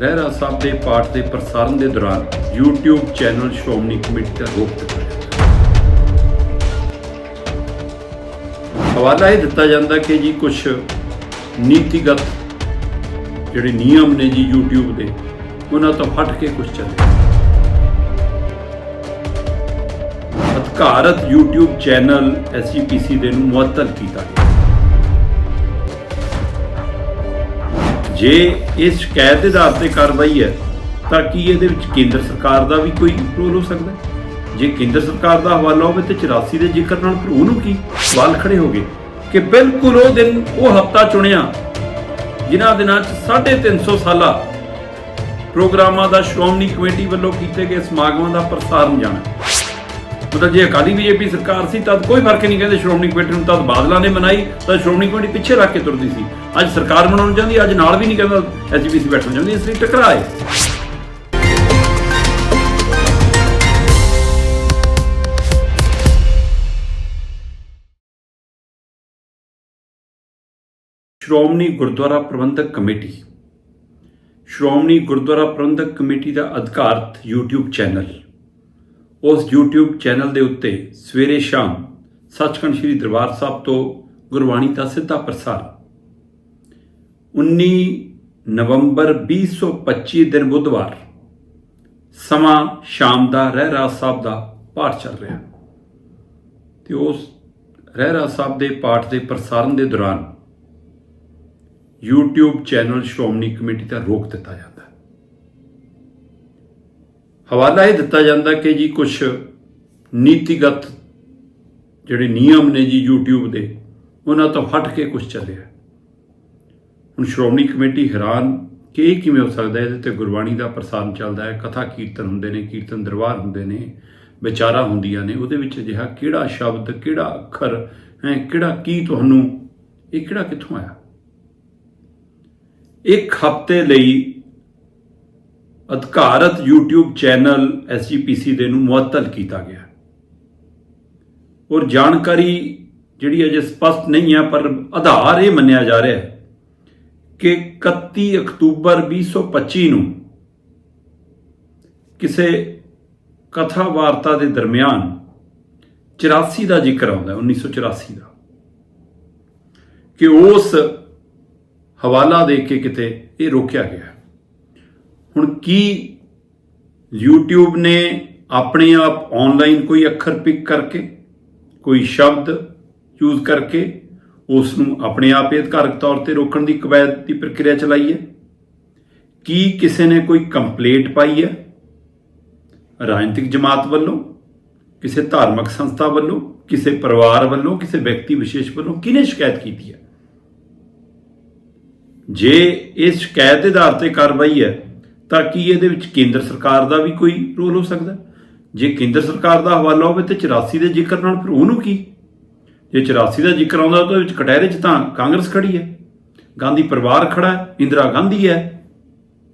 ਰਹਿਰਾ ਸਾਹਿਬ ਦੇ ਪਾਠ ਦੇ ਪ੍ਰਸਾਰਣ ਦੇ ਦੌਰਾਨ YouTube ਚੈਨਲ ਸ਼੍ਰੋਮਣੀ ਕਮੇਟੀ ਦਾ ਰੋਕ ਦਿੱਤਾ ਜਾਂਦਾ ਹਵਾਲਾ ਇਹ ਦਿੱਤਾ ਜਾਂਦਾ ਕਿ ਜੀ ਕੁਝ ਨੀਤੀਗਤ ਜਿਹੜੇ ਨਿਯਮ ਨੇ ਜੀ YouTube ਦੇ, ਉਹਨਾਂ ਤੋਂ ਹਟ ਕੇ ਕੁਝ ਚੱਲੇ ਅਧਿਕਾਰਤ YouTube ਚੈਨਲ SGPC ਦੇ ਨੂੰ ਮੁਅੱਤਲ ਕੀਤਾ ਗਿਆ। ਜੇ ਇਹ ਸ਼ਿਕਾਇਤ ਦੇ ਆਧਾਰ ਤੇ ਕਾਰਵਾਈ ਹੈ, ਤਾਂ ਕੀ ਇਹਦੇ ਵਿੱਚ ਕੇਂਦਰ ਸਰਕਾਰ ਦਾ ਵੀ ਕੋਈ ਰੋਲ ਹੋ ਸਕਦਾ ਜੇ ਕੇਂਦਰ ਸਰਕਾਰ ਦਾ ਹਵਾਲਾ ਹੋਵੇ ਤੇ 84 ਦੇ ਜ਼ਿਕਰ ਨਾਲ ਭਰੂ ਨੂੰ ਕੀ ਸਵਾਲ ਖੜੇ ਹੋ ਗਏ ਕਿ ਬਿਲਕੁਲ ਉਹ ਦਿਨ ਉਹ ਹਫਤਾ ਚੁਣਿਆ, ਜਿਨ੍ਹਾਂ ਦਿਨਾਂ 'ਚ 350 ਸਾਲਾ ਪ੍ਰੋਗਰਾਮਾਂ ਦਾ ਸ਼੍ਰੋਮਣੀ ਕਮੇਟੀ ਵੱਲੋਂ ਕੀਤੇ ਗਏ ਸਮਾਗਮਾਂ ਦਾ ਪ੍ਰਸਾਰਣ ਜਾਣਾ ਮਤਲਬ ਜੇ ਅਕਾਲੀ ਬੀਜੇਪੀ ਸਰਕਾਰ ਸੀ ਤਦ ਕੋਈ ਫ਼ਰਕ ਨਹੀਂ ਕਹਿੰਦੇ ਸ਼੍ਰੋਮਣੀ ਕਮੇਟੀ ਨੂੰ। ਤਦ ਬਾਦਲਾਂ ਨੇ ਮਨਾਈ, ਤਾਂ ਸ਼੍ਰੋਮਣੀ ਕਮੇਟੀ ਪਿੱਛੇ ਰੱਖ ਕੇ ਤੁਰਦੀ ਸੀ। ਅੱਜ ਸਰਕਾਰ ਬਣਾਉਣ ਜਾਂਦੀ, ਅੱਜ ਨਾਲ ਵੀ ਨਹੀਂ ਕਹਿੰਦਾ ਐਸਜੀਪੀਸੀ ਬੈਠਣ ਜਾਂਦੀ, ਇਸ ਲਈ ਟਕਰਾਏ। ਸ਼੍ਰੋਮਣੀ ਗੁਰਦੁਆਰਾ ਪ੍ਰਬੰਧਕ ਕਮੇਟੀ। ਸ਼੍ਰੋਮਣੀ ਗੁਰਦੁਆਰਾ ਪ੍ਰਬੰਧਕ ਕਮੇਟੀ ਦਾ ਅਧਿਕਾਰਤ YouTube ਚੈਨਲ। ਉਸ YouTube ਚੈਨਲ ਦੇ ਉੱਤੇ ਸਵੇਰੇ ਸ਼ਾਮ ਸੱਚਖੰਡ ਸ੍ਰੀ ਦਰਬਾਰ ਸਾਹਿਬ ਤੋਂ ਗੁਰਬਾਣੀ ਦਾ ਸਿੱਧਾ ਪ੍ਰਸਾਰ। 19 ਨਵੰਬਰ 2025 ਦਿਨ ਬੁੱਧਵਾਰ ਸਮਾਂ ਸ਼ਾਮ ਦਾ ਰਹਿਰਾ ਸਾਹਿਬ ਦਾ ਪਾਠ ਚੱਲ ਰਿਹਾ। ਤੇ ਉਸ ਰਹਿਰਾ ਸਾਹਿਬ ਦੇ ਪਾਠ ਦੇ ਪ੍ਰਸਾਰਣ ਦੇ ਦੌਰਾਨ YouTube ਚੈਨਲ ਸ਼੍ਰੋਮਣੀ ਕਮੇਟੀ ਦਾ ਰੋਕ ਦਿੱਤਾ ਜਾਂਦਾ। ਹਵਾਲਾ ਇਹ ਦਿੱਤਾ ਜਾਂਦਾ ਕਿ ਜੀ ਕੁਝ ਨੀਤੀਗਤ ਜਿਹੜੇ ਨਿਯਮ ਨੇ ਜੀ YouTube ਦੇ, ਉਹਨਾਂ ਤੋਂ ਹਟ ਕੇ ਕੁਝ ਚੱਲਿਆ। ਹੁਣ ਸ਼੍ਰੋਮਣੀ ਕਮੇਟੀ ਹੈਰਾਨ ਕਿ ਇਹ ਕਿਵੇਂ ਹੋ ਸਕਦਾ ਹੈ? ਇਹਦੇ ਤੇ ਗੁਰਬਾਣੀ ਦਾ ਪ੍ਰਸਾਰਣ ਚੱਲਦਾ ਹੈ, ਕਥਾ ਕੀਰਤਨ ਹੁੰਦੇ ਨੇ, ਕੀਰਤਨ ਦਰਬਾਰ ਹੁੰਦੇ ਨੇ, ਵਿਚਾਰਾਂ ਹੁੰਦੀਆਂ ਨੇ, ਉਹਦੇ ਵਿੱਚ ਅਜਿਹਾ ਕਿਹੜਾ ਸ਼ਬਦ, ਕਿਹੜਾ ਅੱਖਰ, ਹੈ, ਕਿਹੜਾ ਕੀ ਤੁਹਾਨੂੰ, ਇਹ ਕਿਹੜਾ ਕਿੱਥੋਂ ਆਇਆ? ਇੱਕ ਹਫ਼ਤੇ ਲਈ ਅਧਿਕਾਰਤ YouTube ਚੈਨਲ SGPC ਦੇ ਨੂੰ ਮੁਅੱਤਲ ਕੀਤਾ ਗਿਆ। ਔਰ ਜਾਣਕਾਰੀ ਜਿਹੜੀ ਅਜੇ ਸਪਸ਼ਟ ਨਹੀਂ ਹੈ, ਪਰ ਆਧਾਰ ਇਹ ਮੰਨਿਆ ਜਾ ਰਿਹਾ ਹੈ ਕਿ 31 ਅਕਤੂਬਰ 2025 ਨੂੰ ਕਿਸੇ ਕਥਾ ਵਾਰਤਾ ਦੇ ਦਰਮਿਆਨ 84 ਦਾ ਜ਼ਿਕਰ ਆਉਂਦਾ ਹੈ 1984 ਦਾ। ਕਿ ਉਸ ਹਵਾਲਾ ਦੇ ਕੇ ਕਿਤੇ ਇਹ ਰੋਕਿਆ ਗਿਆ ਹੁਣ ਕੀ YouTube ਨੇ ਆਪਣੇ ਆਪ ਆਨਲਾਈਨ ਕੋਈ ਅੱਖਰ ਪਿਕ ਕਰਕੇ, ਕੋਈ ਸ਼ਬਦ ਯੂਜ਼ ਕਰਕੇ ਉਸ ਨੂੰ ਆਪਣੇ ਆਪ ਹੀ ਅਧਿਕਾਰਕ ਤੌਰ ਤੇ ਰੋਕਣ ਦੀ ਕਵਾਇਦ ਦੀ ਪ੍ਰਕਿਰਿਆ ਚਲਾਈ ਹੈ? ਕੀ ਕਿਸੇ ਨੇ ਕੋਈ ਕੰਪਲੇਂਟ ਪਾਈ ਹੈ? ਰਾਜਨੀਤਿਕ ਜਮਾਤ ਵੱਲੋਂ, ਕਿਸੇ ਧਾਰਮਿਕ ਸੰਸਥਾ ਵੱਲੋਂ, ਕਿਸੇ ਪਰਿਵਾਰ ਵੱਲੋਂ, ਕਿਸੇ ਵਿਅਕਤੀ ਵਿਸ਼ੇਸ਼ ਵੱਲੋਂ ਕਿਹਨੇ ਸ਼ਿਕਾਇਤ ਕੀਤੀ ਹੈ? ਜੇ ਇਸ ਸ਼ਿਕਾਇਤ ਦੇ ਆਧਾਰ ਤੇ ਕਾਰਵਾਈ ਹੈ ਤਾਂ ਕੀ ਇਹਦੇ ਵਿੱਚ ਕੇਂਦਰ ਸਰਕਾਰ ਦਾ ਵੀ ਕੋਈ ਰੋਲ ਹੋ ਸਕਦਾ? ਜੇ ਕੇਂਦਰ ਸਰਕਾਰ ਦਾ ਹਵਾਲਾ ਹੋਵੇ ਤੇ 84 ਦੇ ਜ਼ਿਕਰ ਨਾਲ, ਫਿਰ ਉਹਨੂੰ ਕੀ? ਜੇ 84 ਦਾ ਜ਼ਿਕਰ ਆਉਂਦਾ ਤਾਂ ਉਹਦੇ ਵਿੱਚ ਕਟਹਿਰੇ 'ਚ ਤਾਂ ਕਾਂਗਰਸ ਖੜੀ ਹੈ। ਗਾਂਧੀ ਪਰਿਵਾਰ ਖੜਾ ਹੈ, ਇੰਦਰਾ ਗਾਂਧੀ ਹੈ।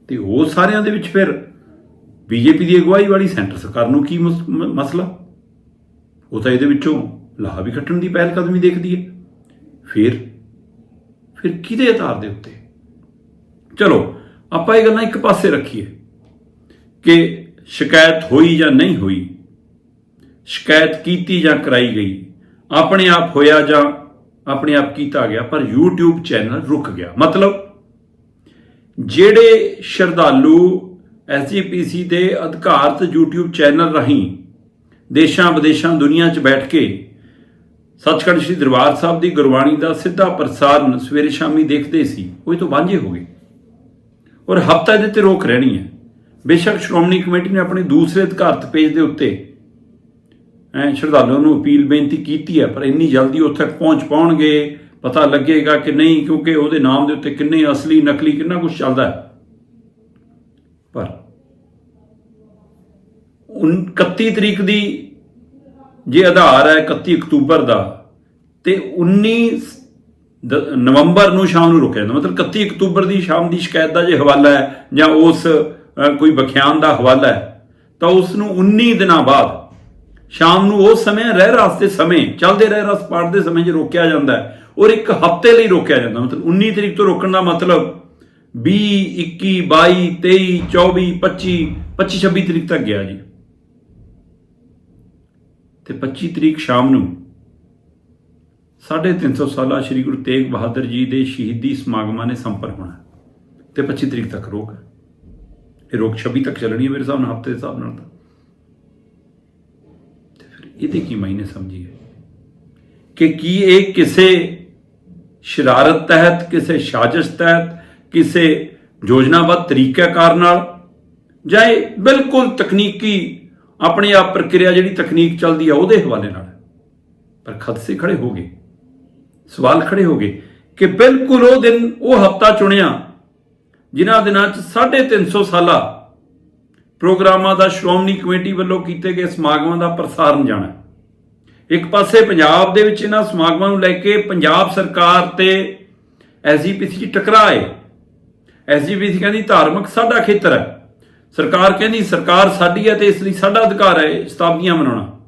ਤੇ ਉਹ ਸਾਰਿਆਂ ਦੇ ਵਿੱਚ ਫਿਰ ਬੀਜੇਪੀ ਦੀ ਅਗਵਾਈ ਵਾਲੀ ਸੈਂਟਰ ਸਰਕਾਰ ਨੂੰ ਕੀ ਮਸ- ਮਸਲਾ? ਉਹ ਤਾਂ ਇਹਦੇ ਵਿੱਚੋਂ ਲਾਹਾ ਵੀ ਕੱਟਣ ਦੀ ਪਹਿਲ ਕਦਮੀ ਦੇਖਦੀ ਹੈ। ਫਿਰ ਫਿਰ ਕਿਹਦੇ ਆਧਾਰ ਦੇ ਉੱਤੇ? ਚਲੋ ਆਪਾਂ ਇਹ ਗੱਲਾਂ ਇੱਕ ਪਾਸੇ ਰੱਖੀਏ ਕਿ ਸ਼ਿਕਾਇਤ ਹੋਈ ਜਾਂ ਨਹੀਂ ਹੋਈ, ਸ਼ਿਕਾਇਤ ਕੀਤੀ ਜਾਂ ਕਰਾਈ ਗਈ, ਆਪਣੇ ਆਪ ਹੋਇਆ ਜਾਂ ਆਪਣੇ ਆਪ ਕੀਤਾ ਗਿਆ, ਪਰ YouTube ਚੈਨਲ ਰੁਕ ਗਿਆ। ਮਤਲਬ ਜਿਹੜੇ ਸ਼ਰਧਾਲੂ SGPC ਦੇ ਅਧਿਕਾਰਤ YouTube ਚੈਨਲ ਰਾਹੀਂ ਦੇਸ਼ਾਂ ਵਿਦੇਸ਼ਾਂ ਦੁਨੀਆ 'ਚ ਬੈਠ ਕੇ ਸੱਚਖੰਡ ਸ੍ਰੀ ਦਰਬਾਰ ਸਾਹਿਬ ਦੀ ਗੁਰਬਾਣੀ ਦਾ ਸਿੱਧਾ ਪ੍ਰਸਾਰਣ ਸਵੇਰੇ ਸ਼ਾਮੀ ਦੇਖਦੇ ਸੀ, ਉਹ ਇਹ ਤੋਂ ਵਾਂਝੇ ਹੋ ਗਏ। ਔਰ ਹਫਤਾ ਇਹਦੇ ਤੇ ਰੋਕ ਰਹਿਣੀ ਹੈ। ਬੇਸ਼ੱਕ ਸ਼੍ਰੋਮਣੀ ਕਮੇਟੀ ਨੇ ਆਪਣੇ ਦੂਸਰੇ ਅਧਿਕਾਰਤ ਪੇਜ ਦੇ ਉੱਤੇ ਐ ਸ਼ਰਧਾਲੂਆਂ ਨੂੰ ਅਪੀਲ ਬੇਨਤੀ ਕੀਤੀ ਹੈ, ਪਰ ਇੰਨੀ ਜਲਦੀ ਉੱਥੇ ਪਹੁੰਚ ਪਾਉਣਗੇ, ਪਤਾ ਲੱਗੇਗਾ ਕਿ ਨਹੀਂ, ਕਿਉਂਕਿ ਉਹਦੇ ਨਾਮ ਦੇ ਉੱਤੇ ਕਿੰਨੇ ਅਸਲੀ, ਨਕਲੀ, ਕਿੰਨਾ ਕੁਝ ਚੱਲਦਾ ਹੈ। ਪਰ ਉਨ- 31 ਤਰੀਕ ਦੀ ਜੇ ਆਧਾਰ ਹੈ 31 ਅਕਤੂਬਰ ਦਾ, ਤੇ 19 ਨਵੰਬਰ ਨੂੰ ਸ਼ਾਮ ਨੂੰ ਰੋਕਿਆ ਜਾਂਦਾ। ਮਤਲਬ 31 ਅਕਤੂਬਰ ਦੀ ਸ਼ਾਮ ਦੀ ਸ਼ਿਕਾਇਤ ਦਾ ਜੇ ਹਵਾਲਾ ਹੈ ਜਾਂ ਉਸ ਕੋਈ ਬਖਿਆਨ ਦਾ ਹਵਾਲਾ ਹੈ, ਤਾਂ ਉਸ ਨੂੰ 19 ਦਿਨਾਂ ਬਾਅਦ ਸ਼ਾਮ ਨੂੰ ਉਸ ਸਮੇਂ ਰਹਿ ਰਸ ਦੇ ਸਮੇਂ, ਚੱਲਦੇ ਰਹਿ ਰਸ ਪਾਠ ਦੇ ਸਮੇਂ ਜੇ ਰੋਕਿਆ ਜਾਂਦਾ ਹੈ, ਔਰ ਇੱਕ ਹਫ਼ਤੇ ਲਈ ਰੋਕਿਆ ਜਾਂਦਾ ਮਤਲਬ 19 ਤਰੀਕ ਤੋਂ ਰੋਕਣ ਦਾ ਮਤਲਬ 20 21 22 23 24 25 25 26 ਤਰੀਕ ਤੱਕ ਗਿਆ ਜੀ। ਤੇ 25 ਤਰੀਕ ਸ਼ਾਮ ਨੂੰ 350 ਸਾਲਾ ਸ੍ਰੀ ਗੁਰੂ ਤੇਗ ਬਹਾਦਰ ਜੀ ਦੇ ਸ਼ਹੀਦੀ ਸਮਾਗਮਾਂ ਨੇ ਸੰਪਰਕ ਹੋਣਾ ਤੇ 25 ਤਰੀਕ ਤੱਕ ਰੋਕ ਹੈ। ਇਹ ਰੋਕ 26 ਤੱਕ ਚੱਲਣੀ ਹੈ ਮੇਰੇ ਹਿਸਾਬ ਨਾਲ, ਹਫ਼ਤੇ ਦੇ ਹਿਸਾਬ ਨਾਲ ਤਾਂ। ਤੇ ਫਿਰ ਇਹਦੇ ਕੀ ਮਾਇਨੇ ਸਮਝੀਏ? ਕਿ ਕੀ ਇਹ ਕਿਸੇ ਸ਼ਰਾਰਤ ਤਹਿਤ, ਕਿਸੇ ਸਾਜ਼ਿਸ਼ ਤਹਿਤ, ਕਿਸੇ ਯੋਜਨਾਬੱਧ ਤਰੀਕਾਕਾਰ ਨਾਲ ਜਾਂ ਇਹ ਬਿਲਕੁਲ ਤਕਨੀਕੀ ਆਪਣੀ ਆਪ ਪ੍ਰਕਿਰਿਆ ਜਿਹੜੀ ਤਕਨੀਕ ਚੱਲਦੀ ਆ ਉਹਦੇ ਹਵਾਲੇ ਨਾਲ? ਪਰ ਖਦਸੇ ਖੜੇ ਹੋ ਗਏ। ਸਵਾਲ ਖੜੇ ਹੋ ਗਏ ਕਿ ਬਿਲਕੁਲ ਉਹ ਦਿਨ ਉਹ ਹਫਤਾ ਚੁਣਿਆ ਜਿਨ੍ਹਾਂ ਦਿਨਾਂ 'ਚ 350 ਸਾਲਾ ਪ੍ਰੋਗਰਾਮਾਂ ਦਾ ਸ਼੍ਰੋਮਣੀ ਕਮੇਟੀ ਵੱਲੋਂ ਕੀਤੇ ਗਏ ਸਮਾਗਮਾਂ ਦਾ ਪ੍ਰਸਾਰਣ ਜਾਣਾ ਇੱਕ ਪਾਸੇ ਪੰਜਾਬ ਦੇ ਵਿੱਚ ਇਹਨਾਂ ਸਮਾਗਮਾਂ ਨੂੰ ਲੈ ਕੇ ਪੰਜਾਬ ਸਰਕਾਰ ਤੇ ਐਸਜੀਪੀਸੀ 'ਚ ਟਕਰਾਏ ਐਸਜੀਪੀਸੀ ਕਹਿੰਦੀ ਧਾਰਮਿਕ ਸਾਡਾ ਖੇਤਰ ਹੈ। ਸਰਕਾਰ ਕਹਿੰਦੀ ਸਰਕਾਰ ਸਾਡੀ ਹੈ ਤੇ ਇਸ ਲਈ ਸਾਡਾ ਅਧਿਕਾਰ ਹੈ ਸ਼ਤਾਬਦੀਆਂ ਮਨਾਉਣਾ।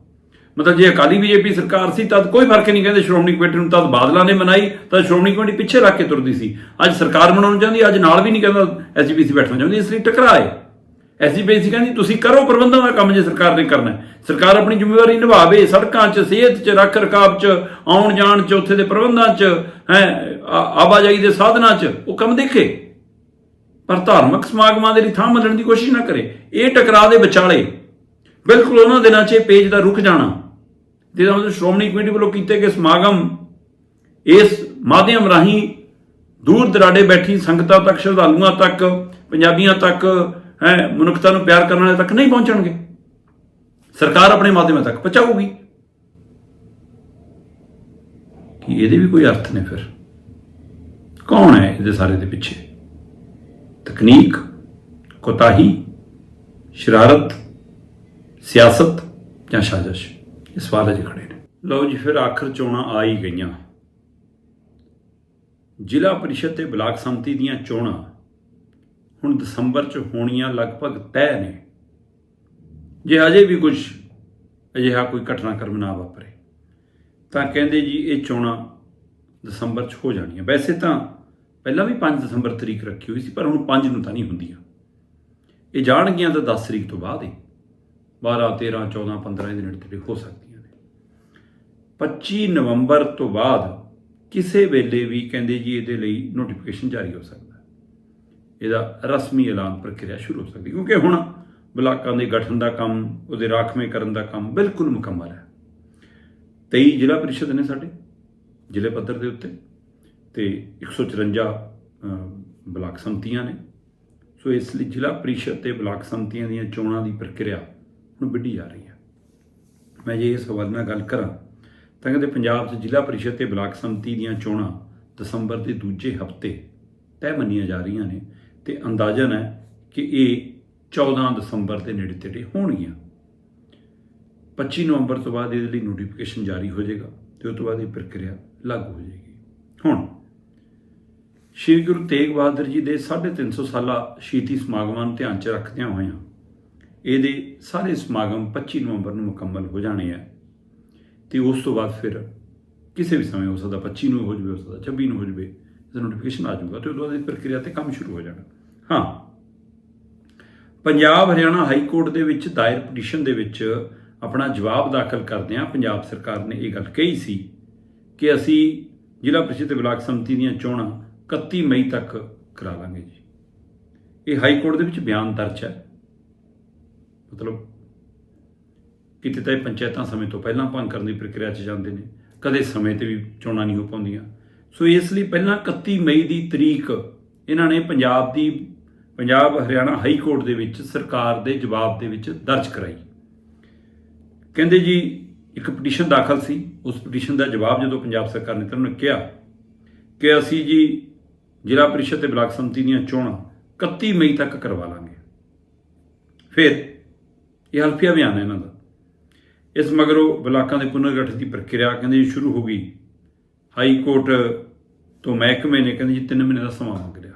ਮਤਲਬ ਜੇ ਅਕਾਲੀ ਬੀਜੇਪੀ ਸਰਕਾਰ ਸੀ, ਤਦ ਕੋਈ ਫ਼ਰਕ ਨਹੀਂ ਕਹਿੰਦੇ ਸ਼੍ਰੋਮਣੀ ਕਮੇਟੀ ਨੂੰ, ਤਦ ਬਾਦਲਾਂ ਨੇ ਮਨਾਈ ਤਾਂ ਸ਼੍ਰੋਮਣੀ ਕਮੇਟੀ ਪਿੱਛੇ ਰੱਖ ਕੇ ਤੁਰਦੀ ਸੀ। ਅੱਜ ਸਰਕਾਰ ਮਨਾਉਣ ਚਾਹੁੰਦੀ ਅੱਜ ਨਾਲ ਵੀ ਨਹੀਂ ਕਹਿੰਦਾ ਐਸਜੀਪੀਸੀ ਬੈਠਣਾ ਚਾਹੁੰਦੀ, ਇਸ ਲਈ ਟਕਰਾਏ। ਐਸਜੀਪੀਸੀ ਕਹਿੰਦੀ, ਤੁਸੀਂ ਕਰੋ ਪ੍ਰਬੰਧਾਂ ਦਾ ਕੰਮ ਜੇ ਸਰਕਾਰ ਨੇ ਕਰਨਾ ਸਰਕਾਰ ਆਪਣੀ ਜ਼ਿੰਮੇਵਾਰੀ ਨਿਭਾਵੇ, ਸੜਕਾਂ 'ਚ, ਸਿਹਤ 'ਚ, ਰੱਖ ਰਖਾਵ 'ਚ, ਆਉਣ ਜਾਣ 'ਚ, ਉੱਥੇ ਦੇ ਪ੍ਰਬੰਧਾਂ 'ਚ, ਹੈ ਆਵਾਜਾਈ ਦੇ ਸਾਧਨਾਂ 'ਚ, ਉਹ ਕੰਮ ਦੇਖੇ। ਪਰ ਧਾਰਮਿਕ ਸਮਾਗਮਾਂ ਦੇ ਲਈ ਥਾਂ ਮੰਨਣ ਦੀ ਕੋਸ਼ਿਸ਼ ਨਾ ਕਰੇ। ਇਹ ਟਕਰਾਅ ਦੇ ਵਿਚਾਲੇ ਬਿਲਕੁਲ ਉਹਨਾਂ ਦਿਨਾਂ 'ਚ ਇਹ ਪੇਜ ਦਾ ਰੁਕ ਜਾਣਾ। ਜਿਹਦਾ ਮਤਲਬ ਸ਼੍ਰੋਮਣੀ ਕਮੇਟੀ ਵੱਲੋਂ ਕੀਤੇ ਗਏ ਸਮਾਗਮ, ਇਸ ਮਾਧਿਅਮ ਰਾਹੀਂ ਦੂਰ ਦਰਾਡੇ ਬੈਠੀ ਸੰਗਤਾਂ ਤੱਕ, ਸ਼ਰਧਾਲੂਆਂ ਤੱਕ, ਪੰਜਾਬੀਆਂ ਤੱਕ, ਹੈ, ਮਨੁੱਖਤਾ ਨੂੰ ਪਿਆਰ ਕਰਨ ਵਾਲੇ ਤੱਕ ਨਹੀਂ ਪਹੁੰਚਣਗੇ। ਸਰਕਾਰ ਆਪਣੇ ਮਾਧਿਅਮਾਂ ਤੱਕ ਪਹੁੰਚਾਊਗੀ। ਕਿ ਇਹਦੇ ਵੀ ਕੋਈ ਅਰਥ ਨੇ ਫਿਰ? ਕੌਣ ਹੈ ਇਹਦੇ ਸਾਰੇ ਦੇ ਪਿੱਛੇ? ਤਕਨੀਕ, ਕੋਤਾਹੀ, ਸ਼ਰਾਰਤ, ਸਿਆਸਤ ਜਾਂ ਸਾਜ਼ਿਸ਼? ਇਹ ਸਵਾਲ ਅਜੇ ਖੜੇ ਨੇ। ਲਓ ਜੀ, ਫਿਰ ਆਖਰ ਚੋਣਾਂ ਆ ਹੀ ਗਈਆਂ। ਜ਼ਿਲ੍ਹਾ ਪਰਿਸ਼ਦ ਤੇ ਬਲਾਕ ਸੰਮਤੀ ਦੀਆਂ ਚੋਣਾਂ ਹੁਣ ਦਸੰਬਰ ਚ ਹੋਣੀਆਂ ਲਗਭਗ ਤੈਅ ਨੇ। ਜੇ ਅਜੇ ਵੀ ਕੁਝ ਅਜਿਹਾ ਕੋਈ ਘਟਨਾਕ੍ਰਮ ਨਾ ਵਾਪਰੇ, ਤਾਂ ਕਹਿੰਦੇ ਜੀ ਇਹ ਚੋਣਾਂ ਦਸੰਬਰ ਚ ਹੋ ਜਾਣੀਆਂ। ਵੈਸੇ ਤਾਂ ਪਹਿਲਾਂ ਵੀ 5 ਦਸੰਬਰ ਤਰੀਕ ਰੱਖੀ ਹੋਈ ਸੀ, ਪਰ ਹੁਣ 5 ਨੂੰ ਤਾਂ ਨਹੀਂ ਹੁੰਦੀਆਂ। ਇਹ ਜਾਣਗੀਆਂ ਤਾਂ 10 ਤਰੀਕ ਤੋਂ ਬਾਅਦ ਹੀ। 12 13 14 15 ਦੇ ਨੇੜੇ ਤੇੜੇ ਹੋ ਸਕਦੀਆਂ ਨੇ। 25 ਨਵੰਬਰ ਤੋਂ ਬਾਅਦ ਕਿਸੇ ਵੇਲੇ ਵੀ ਕਹਿੰਦੇ ਜੀ ਇਹਦੇ ਲਈ ਨੋਟੀਫਿਕੇਸ਼ਨ ਜਾਰੀ ਹੋ ਸਕਦਾ ਇਹਦਾ ਰਸਮੀ ਐਲਾਨ ਪ੍ਰਕਿਰਿਆ ਸ਼ੁਰੂ ਹੋ ਸਕਦੀ ਕਿਉਂਕਿ ਹੁਣ ਬਲਾਕਾਂ ਦੇ ਗਠਨ ਦਾ ਕੰਮ ਉਹਦੇ ਰਾਖਵੇਂ ਕਰਨ ਦਾ ਕੰਮ ਬਿਲਕੁਲ ਮੁਕੰਮਲ ਹੈ। 23 ਜ਼ਿਲ੍ਹਾ ਪਰਿਸ਼ਦ ਨੇ ਸਾਡੇ ਜ਼ਿਲ੍ਹੇ ਪੱਧਰ ਦੇ ਉੱਤੇ ਤੇ 154 ਅ, ਬਲਾਕ ਸੰਮਤੀਆਂ ਨੇ। ਸੋ ਇਸ ਲਈ ਜ਼ਿਲ੍ਹਾ ਪਰਿਸ਼ਦ ਤੇ ਬਲਾਕ ਸੰਮਤੀਆਂ ਦੀਆਂ ਚੋਣਾਂ ਦੀ ਪ੍ਰਕਿਰਿਆ ਹੁਣ ਵਿੱਢੀ ਜਾ ਰਹੀ ਹੈ। ਮੈਂ ਜੇ ਇਸ ਹਵਾਲੇ ਨਾਲ ਗੱਲ ਕਰਾਂ ਤਾਂ ਕਹਿੰਦੇ ਪੰਜਾਬ 'ਚ ਜ਼ਿਲ੍ਹਾ ਪਰਿਸ਼ਦ ਤੇ ਬਲਾਕ ਸੰਮਤੀ ਦੀਆਂ ਚੋਣਾਂ ਦਸੰਬਰ ਦੇ ਦੂਜੇ ਹਫ਼ਤੇ ਤੈਅ ਮੰਨੀਆਂ ਜਾ ਰਹੀਆਂ ਨੇ ਤੇ ਅੰਦਾਜ਼ਨ ਹੈ ਕਿ ਇਹ 14 ਦਸੰਬਰ ਦੇ ਨੇੜੇ ਤੇੜੇ ਹੋਣਗੀਆਂ। 25 ਨਵੰਬਰ ਤੋਂ ਬਾਅਦ ਇਹਦੇ ਲਈ ਨੋਟੀਫਿਕੇਸ਼ਨ ਜਾਰੀ ਹੋ ਜਾਏਗਾ ਤੇ ਉਸ ਤੋਂ ਬਾਅਦ ਇਹ ਪ੍ਰਕਿਰਿਆ ਲਾਗੂ ਹੋ ਜਾਏਗੀ। ਹੁਣ ਸ਼੍ਰੀ ਗੁਰੂ ਤੇਗ ਬਹਾਦਰ ਜੀ ਦੇ 350 ਸਾਲਾ ਸ਼ਹੀਦੀ ਸਮਾਗਮਾਂ ਨੂੰ ਧਿਆਨ 'ਚ ਰੱਖਦਿਆਂ ਹੋਇਆਂ ਇਹਦੇ ਸਾਰੇ ਸਮਾਗਮ 25 ਨਵੰਬਰ ਨੂੰ ਮੁਕੰਮਲ ਹੋ ਜਾਣੇ ਆ। ਤੇ ਉਸ ਤੋਂ ਬਾਅਦ ਫਿਰ ਕਿਸੇ ਵੀ ਸਮੇਂ ਹੋ ਸਕਦਾ 25 ਨੂੰ ਹੋ ਜਾਵੇ, ਹੋ ਸਕਦਾ 26 ਨੂੰ ਹੋ ਜਾਵੇ ਇਹਦਾ ਨੋਟੀਫਿਕੇਸ਼ਨ ਆ ਜਾਊਗਾ ਤੇ ਉਸ ਤੋਂ ਬਾਅਦ ਇਹ ਪ੍ਰਕਿਰਿਆ ਤੇ ਕੰਮ ਸ਼ੁਰੂ ਹੋ ਜਾਣਾ। ਹਾਂ। ਪੰਜਾਬ ਹਰਿਆਣਾ ਹਾਈ ਕੋਰਟ ਦੇ ਵਿੱਚ ਦਾਇਰ ਪਟੀਸ਼ਨ ਦੇ ਵਿੱਚ ਆਪਣਾ ਜਵਾਬ ਦਾਖਲ ਕਰਦਿਆਂ ਪੰਜਾਬ ਸਰਕਾਰ ਨੇ ਇਹ ਗੱਲ ਕਹੀ ਸੀ ਕਿ ਅਸੀਂ ਜ਼ਿਲ੍ਹਾ ਪ੍ਰੀਸ਼ਦ ਤੇ ਬਲਾਕ ਸੰਮਤੀ ਦੀਆਂ ਚੋਣਾਂ 31 ਮਈ ਤੱਕ ਕਰਾ ਲਾਂਗੇ ਜੀ। ਇਹ ਹਾਈ ਕੋਰਟ ਦੇ ਵਿੱਚ ਬਿਆਨ ਦਰਜ ਹੈ। ਮਤਲਬ ਕਿਤੇ ਤਾਂ ਇਹ ਪੰਚਾਇਤਾਂ ਸਮੇਂ ਤੋਂ ਪਹਿਲਾਂ ਭੰਗ ਕਰਨ ਦੀ ਪ੍ਰਕਿਰਿਆ 'ਚ ਜਾਂਦੇ ਨੇ, ਕਦੇ ਸਮੇਂ ਤੇ ਵੀ ਚੋਣਾਂ ਨਹੀਂ ਹੋ ਪਾਉਂਦੀਆਂ। ਸੋ ਇਸ ਲਈ ਪਹਿਲਾਂ 31 ਮਈ ਦੀ ਤਰੀਕ ਇਹਨਾਂ ਨੇ ਪੰਜਾਬ ਦੀ, ਪੰਜਾਬ ਹਰਿਆਣਾ ਹਾਈ ਕੋਰਟ ਦੇ ਵਿੱਚ ਸਰਕਾਰ ਦੇ ਜਵਾਬ ਦੇ ਵਿੱਚ ਦਰਜ ਕਰਾਈ। ਕਹਿੰਦੇ ਜੀ, ਇੱਕ ਪਟੀਸ਼ਨ ਦਾਖਲ ਸੀ, ਉਸ ਪਟੀਸ਼ਨ ਦਾ ਜਵਾਬ ਜਦੋਂ ਪੰਜਾਬ ਸਰਕਾਰ ਨੇ ਤੁਹਾਨੂੰ ਕਿਹਾ, ਕਿ ਅਸੀਂ ਜੀ ਜ਼ਿਲ੍ਹਾ ਪਰਿਸ਼ਦ ਤੇ ਬਲਾਕ ਸੰਮਤੀ ਦੀਆਂ ਚੋਣਾਂ 31 ਮਈ ਤੱਕ ਕਰਵਾ ਲਾਂਗੇ। ਫਿਰ ਇਹ ਹਲਫੀਆ ਬਿਆਨ ਹੈ ਇਹਨਾਂ ਦਾ। ਇਸ ਮਗਰੋਂ ਬਲਾਕਾਂ ਦੇ ਪੁਨਰਗਠਨ ਦੀ ਪ੍ਰਕਿਰਿਆ ਕਹਿੰਦੇ ਜੀ ਸ਼ੁਰੂ ਹੋ ਗਈ। ਹਾਈ ਕੋਰਟ ਤੋਂ ਮਹਿਕਮੇ ਨੇ ਕਹਿੰਦੇ ਜੀ 3 ਮਹੀਨੇ ਦਾ ਸਮਾਂ ਮੰਗ ਲਿਆ।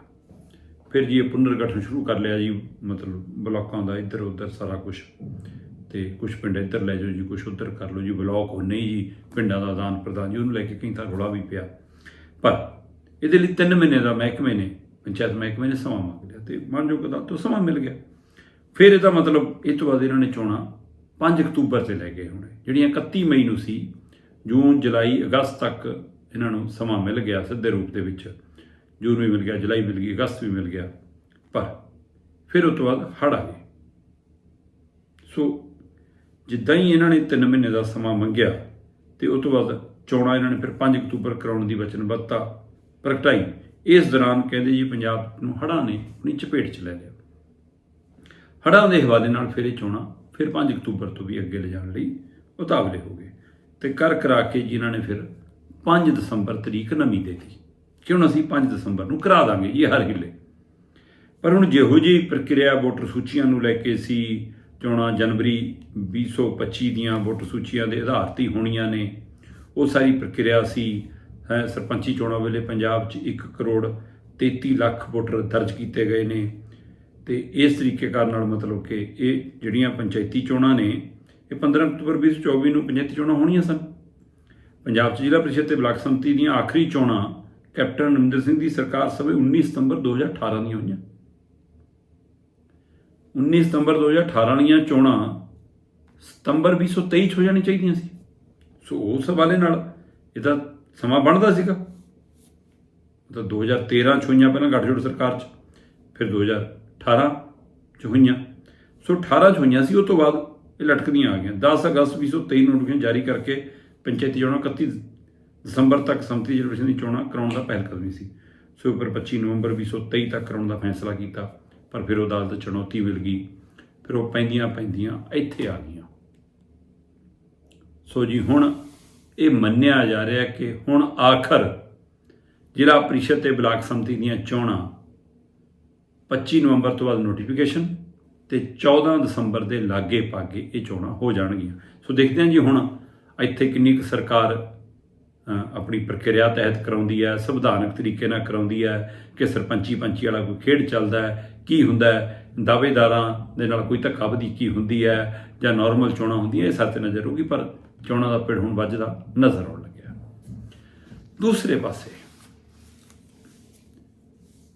ਫਿਰ ਜੀ ਇਹ ਪੁਨਰਗਠਨ ਸ਼ੁਰੂ ਕਰ ਲਿਆ ਜੀ, ਮਤਲਬ ਬਲਾਕਾਂ ਦਾ ਇੱਧਰ ਉੱਧਰ ਸਾਰਾ ਕੁਝ ਤੇ ਕੁਝ ਪਿੰਡ ਇੱਧਰ ਲੈ ਜਾਓ ਜੀ ਕੁਝ ਉੱਧਰ ਕਰ ਲਓ ਜੀ, ਬਲਾਕ ਹੋ ਨਹੀਂ ਜੀ, ਪਿੰਡਾਂ ਦਾ ਆਦਾਨ ਪ੍ਰਦਾਨ ਜੀ, ਉਹਨੂੰ ਲੈ ਕੇ ਕਈ ਤਾਂ ਰੌਲਾ ਵੀ ਪਿਆ। ਪਰ ਇਹਦੇ ਲਈ 3 ਮਹੀਨੇ ਦਾ ਮਹਿਕਮੇ ਨੇ, ਪੰਚਾਇਤ ਮਹਿਕਮੇ ਨੇ ਸਮਾਂ ਮੰਗ ਲਿਆ ਤੇ ਮਾਨਯੋਗ ਅਦਾਲਤ ਤੋਂ ਸਮਾਂ ਮਿਲ ਗਿਆ। ਫਿਰ ਇਹਦਾ ਮਤਲਬ ਇਹ ਤੋਂ ਬਾਅਦ ਇਹਨਾਂ ਨੇ ਚੋਣਾਂ 5 ਅਕਤੂਬਰ ਤੇ ਲੈ ਗਏ ਹੋਣੇ, ਜਿਹੜੀਆਂ 31 ਮਈ ਨੂੰ ਸੀ, ਜੂਨ, ਜੁਲਾਈ, ਅਗਸਤ ਤੱਕ ਇਹਨਾਂ ਨੂੰ ਸਮਾਂ ਮਿਲ ਗਿਆ ਸਿੱਧੇ ਰੂਪ ਦੇ ਵਿੱਚ। ਜੂਨ ਵੀ ਮਿਲ ਗਿਆ, ਜੁਲਾਈ ਮਿਲ ਗਈ, ਅਗਸਤ ਵੀ ਮਿਲ ਗਿਆ। ਪਰ ਫਿਰ ਉਸ ਤੋਂ ਬਾਅਦ ਹੜ੍ਹ ਆ ਗਏ। ਸੋ ਜਿੱਦਾਂ ਹੀ ਇਹਨਾਂ ਨੇ 3 ਮਹੀਨੇ ਦਾ ਸਮਾਂ ਮੰਗਿਆ ਤੇ ਉਸ ਤੋਂ ਬਾਅਦ ਚੋਣਾਂ ਇਹਨਾਂ ਨੇ ਫਿਰ 5 ਅਕਤੂਬਰ ਕਰਾਉਣ ਦੀ ਵਚਨਬੱਧਤਾ ਪ੍ਰਗਟਾਈ। ਇਸ ਦੌਰਾਨ ਕਹਿੰਦੇ ਜੀ ਪੰਜਾਬ ਨੂੰ ਹੜ੍ਹਾਂ ਨੇ ਆਪਣੀ ਚਪੇਟ 'ਚ ਲੈ ਲਿਆ। ਹੜ੍ਹਾਂ ਦੇ ਹਵਾਲੇ ਨਾਲ ਫਿਰ ਇਹ ਚੋਣਾਂ, ਫਿਰ 5 ਅਕਤੂਬਰ ਤੋਂ ਵੀ ਅੱਗੇ ਲਿਜਾਣ ਲਈ ਉਤਾਵਲੇ ਹੋ ਗਏ ਤੇ ਕਰ ਕਰਾ ਕੇ ਜਿਨ੍ਹਾਂ ਨੇ ਫਿਰ 5 ਦਸੰਬਰ ਤਰੀਕ ਨਵੀਂ ਦੇਤੀ। ਕਿ ਹੁਣ ਅਸੀਂ 5 ਦਸੰਬਰ ਨੂੰ ਕਰਾ ਦਾਂਗੇ ਇਹ ਹਰ ਹਿੱਲੇ ਪਰ ਹੁਣ ਜਿਹੋ ਜਿਹੀ ਪ੍ਰਕਿਰਿਆ ਵੋਟਰ ਸੂਚੀਆਂ ਨੂੰ ਲੈ ਕੇ ਸੀ, ਚੋਣਾਂ ਜਨਵਰੀ 2025 ਦੀਆਂ ਵੋਟਰ ਸੂਚੀਆਂ ਦੇ ਆਧਾਰ ਤੇ ਹੋਣੀਆਂ ਨੇ, ਉਹ ਸਾਰੀ ਪ੍ਰਕਿਰਿਆ ਸੀ, ਹੈ, ਸਰਪੰਚੀ ਚੋਣਾਂ ਵੇਲੇ ਪੰਜਾਬ 'ਚ 1 ਕਰੋੜ 33 ਲੱਖ ਵੋਟਰ ਦਰਜ ਕੀਤੇ ਗਏ ਨੇ ਤੇ ਇਸ ਤਰੀਕੇ ਕਾਰ ਨਾਲ ਮਤਲਬ ਕਿ ਇਹ ਜਿਹੜੀਆਂ ਪੰਚਾਇਤੀ ਚੋਣਾਂ ਨੇ, ਇਹ 15 ਅਕਤੂਬਰ 2024 ਨੂੰ ਪੰਚਾਇਤੀ ਚੋਣਾਂ ਹੋਣੀਆਂ ਸਨ। ਪੰਜਾਬ 'ਚ ਜ਼ਿਲ੍ਹਾ ਪ੍ਰੀਸ਼ਦ ਤੇ ਬਲਾਕ ਸੰਮਤੀ ਦੀਆਂ ਆਖਰੀ ਚੋਣਾਂ ਕੈਪਟਨ ਅਮਰਿੰਦਰ ਸਿੰਘ ਦੀ ਸਰਕਾਰ ਸਮੇਂ 19 ਸਤੰਬਰ 2018 ਦੀਆਂ ਹੋਈਆਂ। 19 ਸਤੰਬਰ 2018 ਦੀਆਂ ਚੋਣਾਂ ਸਤੰਬਰ 2023 ਚ ਹੋ ਜਾਣੀ ਚਾਹੀਦੀਆਂ ਸੀ। ਸੋ ਉਸ ਹਵਾਲੇ ਨਾਲ ਇਹਦਾ ਸਮਾਂ ਬਣਦਾ ਸੀਗਾ। ਤਾਂ 2013 ਚ ਹੋਈਆਂ ਪਹਿਲਾਂ ਗੱਠਜੋੜ ਸਰਕਾਰ ਚ, ਫਿਰ 2018 ਚ ਹੋਈਆਂ। ਸੋ 18 ਚ ਹੋਈਆਂ ਸੀ ਉਸ ਤੋਂ ਬਾਅਦ ਇਹ ਲਟਕਦੀਆਂ ਆ ਗਈਆਂ। 10 ਅਗਸਤ 2023 ਨੂੰ ਨੋਟੀਫਿਕੇਸ਼ਨ ਜਾਰੀ ਕਰਕੇ ਪੰਚਾਇਤੀ ਚੋਣਾਂ 31 ਦਸੰਬਰ ਤੱਕ ਸੰਮਤੀ ਜਨਰੇਸ਼ਨ ਦੀ ਚੋਣਾਂ ਕਰਾਉਣ ਦਾ ਪਹਿਲ ਕਦਮੀ ਸੀ। ਸੋ ਉੱਪਰ 25 ਨਵੰਬਰ 2023 ਤੱਕ ਕਰਾਉਣ ਦਾ ਫੈਸਲਾ ਕੀਤਾ, ਪਰ ਫਿਰ ਉਹ ਅਦਾਲਤ ਚੁਣੌਤੀ ਮਿਲ ਗਈ। ਫਿਰ ਉਹ ਪੈਂਦੀਆਂ ਪੈਂਦੀਆਂ ਇੱਥੇ ਆ ਗਈਆਂ। ਸੋ ਜੀ, ਹੁਣ ਇਹ ਮੰਨਿਆ ਜਾ ਰਿਹਾ ਕਿ ਹੁਣ ਆਖਰ ਜ਼ਿਲ੍ਹਾ ਪ੍ਰੀਸ਼ਦ ਤੇ ਬਲਾਕ ਸੰਮਤੀ ਦੀਆਂ ਚੋਣਾਂ 25 ਨਵੰਬਰ ਤੋਂ ਬਾਅਦ ਨੋਟੀਫਿਕੇਸ਼ਨ ਤੇ 14 ਦਸੰਬਰ ਦੇ ਲਾਗੇ ਪਾਗੇ ਇਹ ਚੋਣਾਂ ਹੋ ਜਾਣਗੀਆਂ। ਸੋ ਦੇਖਦੇ ਹਾਂ ਜੀ ਹੁਣ ਇੱਥੇ ਕਿੰਨੀ ਕੁ ਸਰਕਾਰ ਆਪਣੀ ਪ੍ਰਕਿਰਿਆ ਤਹਿਤ ਕਰਾਉਂਦੀ ਹੈ, ਸੰਵਿਧਾਨਕ ਤਰੀਕੇ ਨਾਲ ਕਰਾਉਂਦੀ ਹੈ ਕਿ ਸਰਪੰਚੀ ਪੰਚੀ ਵਾਲਾ ਕੋਈ ਖੇਡ ਚੱਲਦਾ ਹੈ, ਕੀ ਹੁੰਦਾ ਹੈ, ਦਾਅਵੇਦਾਰਾਂ ਦੇ ਨਾਲ ਕੋਈ ਧੱਕਾ ਵਧੀਕੀ ਹੁੰਦੀ ਹੈ ਜਾਂ ਨਾਰਮਲ ਚੋਣਾਂ ਹੁੰਦੀਆਂ, ਇਹ ਸੱਚ ਨਜ਼ਰ ਹੋਊਗੀ ਪਰ ਚੋਣਾਂ ਦਾ ਪਿੜ ਹੁਣ ਵੱਜਦਾ ਨਜ਼ਰ ਆਉਣ ਲੱਗਿਆ। ਦੂਸਰੇ ਪਾਸੇ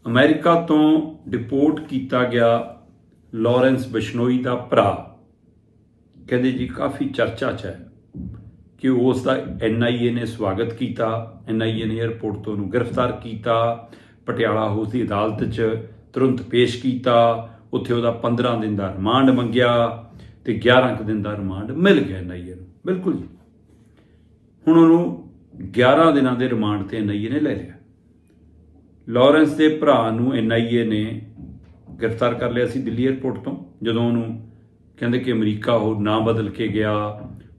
ਅਮਰੀਕਾ ਤੋਂ ਡਿਪੋਰਟ ਕੀਤਾ ਗਿਆ ਲਾਰੈਂਸ ਬਿਸ਼ਨੋਈ ਦਾ ਭਰਾ। ਕਹਿੰਦੇ ਜੀ, ਕਾਫੀ ਚਰਚਾ 'ਚ ਹੈ ਕਿ ਉਸ ਦਾ ਐਨਆਈਏ ਨੇ ਸਵਾਗਤ ਕੀਤਾ। ਐਨਆਈਏ ਨੇ 에ਅਰਪੋਰਟ ਤੋਂ ਉਹਨੂੰ ਗ੍ਰਿਫਤਾਰ ਕੀਤਾ। ਪਟਿਆਲਾ ਹਾਊਸ ਦੀ ਅਦਾਲਤ 'ਚ ਤੁਰੰਤ ਪੇਸ਼ ਕੀਤਾ। ਉੱਥੇ ਉਹਦਾ 15 ਦਿਨ ਦਾ ਰਿਮਾਂਡ ਮੰਗਿਆ ਤੇ 11 ਕੁ ਦਿਨ ਦਾ ਰਿਮਾਂਡ ਮਿਲ ਗਿਆ ਐਨਆਈਏ ਨੂੰ। ਬਿਲਕੁਲ ਜੀ। ਹੁਣ ਉਹਨੂੰ 11 ਦਿਨਾਂ ਦੇ ਰਿਮਾਂਡ ਤੇ ਐਨਆਈਏ ਨੇ ਲੈ ਲਿਆ। ਲਾਰੈਂਸ ਦੇ ਭਰਾ ਨੂੰ ਐਨਆਈਏ ਨੇ ਗ੍ਰਿਫਤਾਰ ਕਰ ਲਿਆ ਸੀ ਦਿੱਲੀ 에ਅਰਪੋਰਟ ਤੋਂ, ਜਦੋਂ ਉਹਨੂੰ ਕਹਿੰਦੇ ਕਿ ਅਮਰੀਕਾ ਉਹ ਨਾਂ ਬਦਲ ਕੇ ਗਿਆ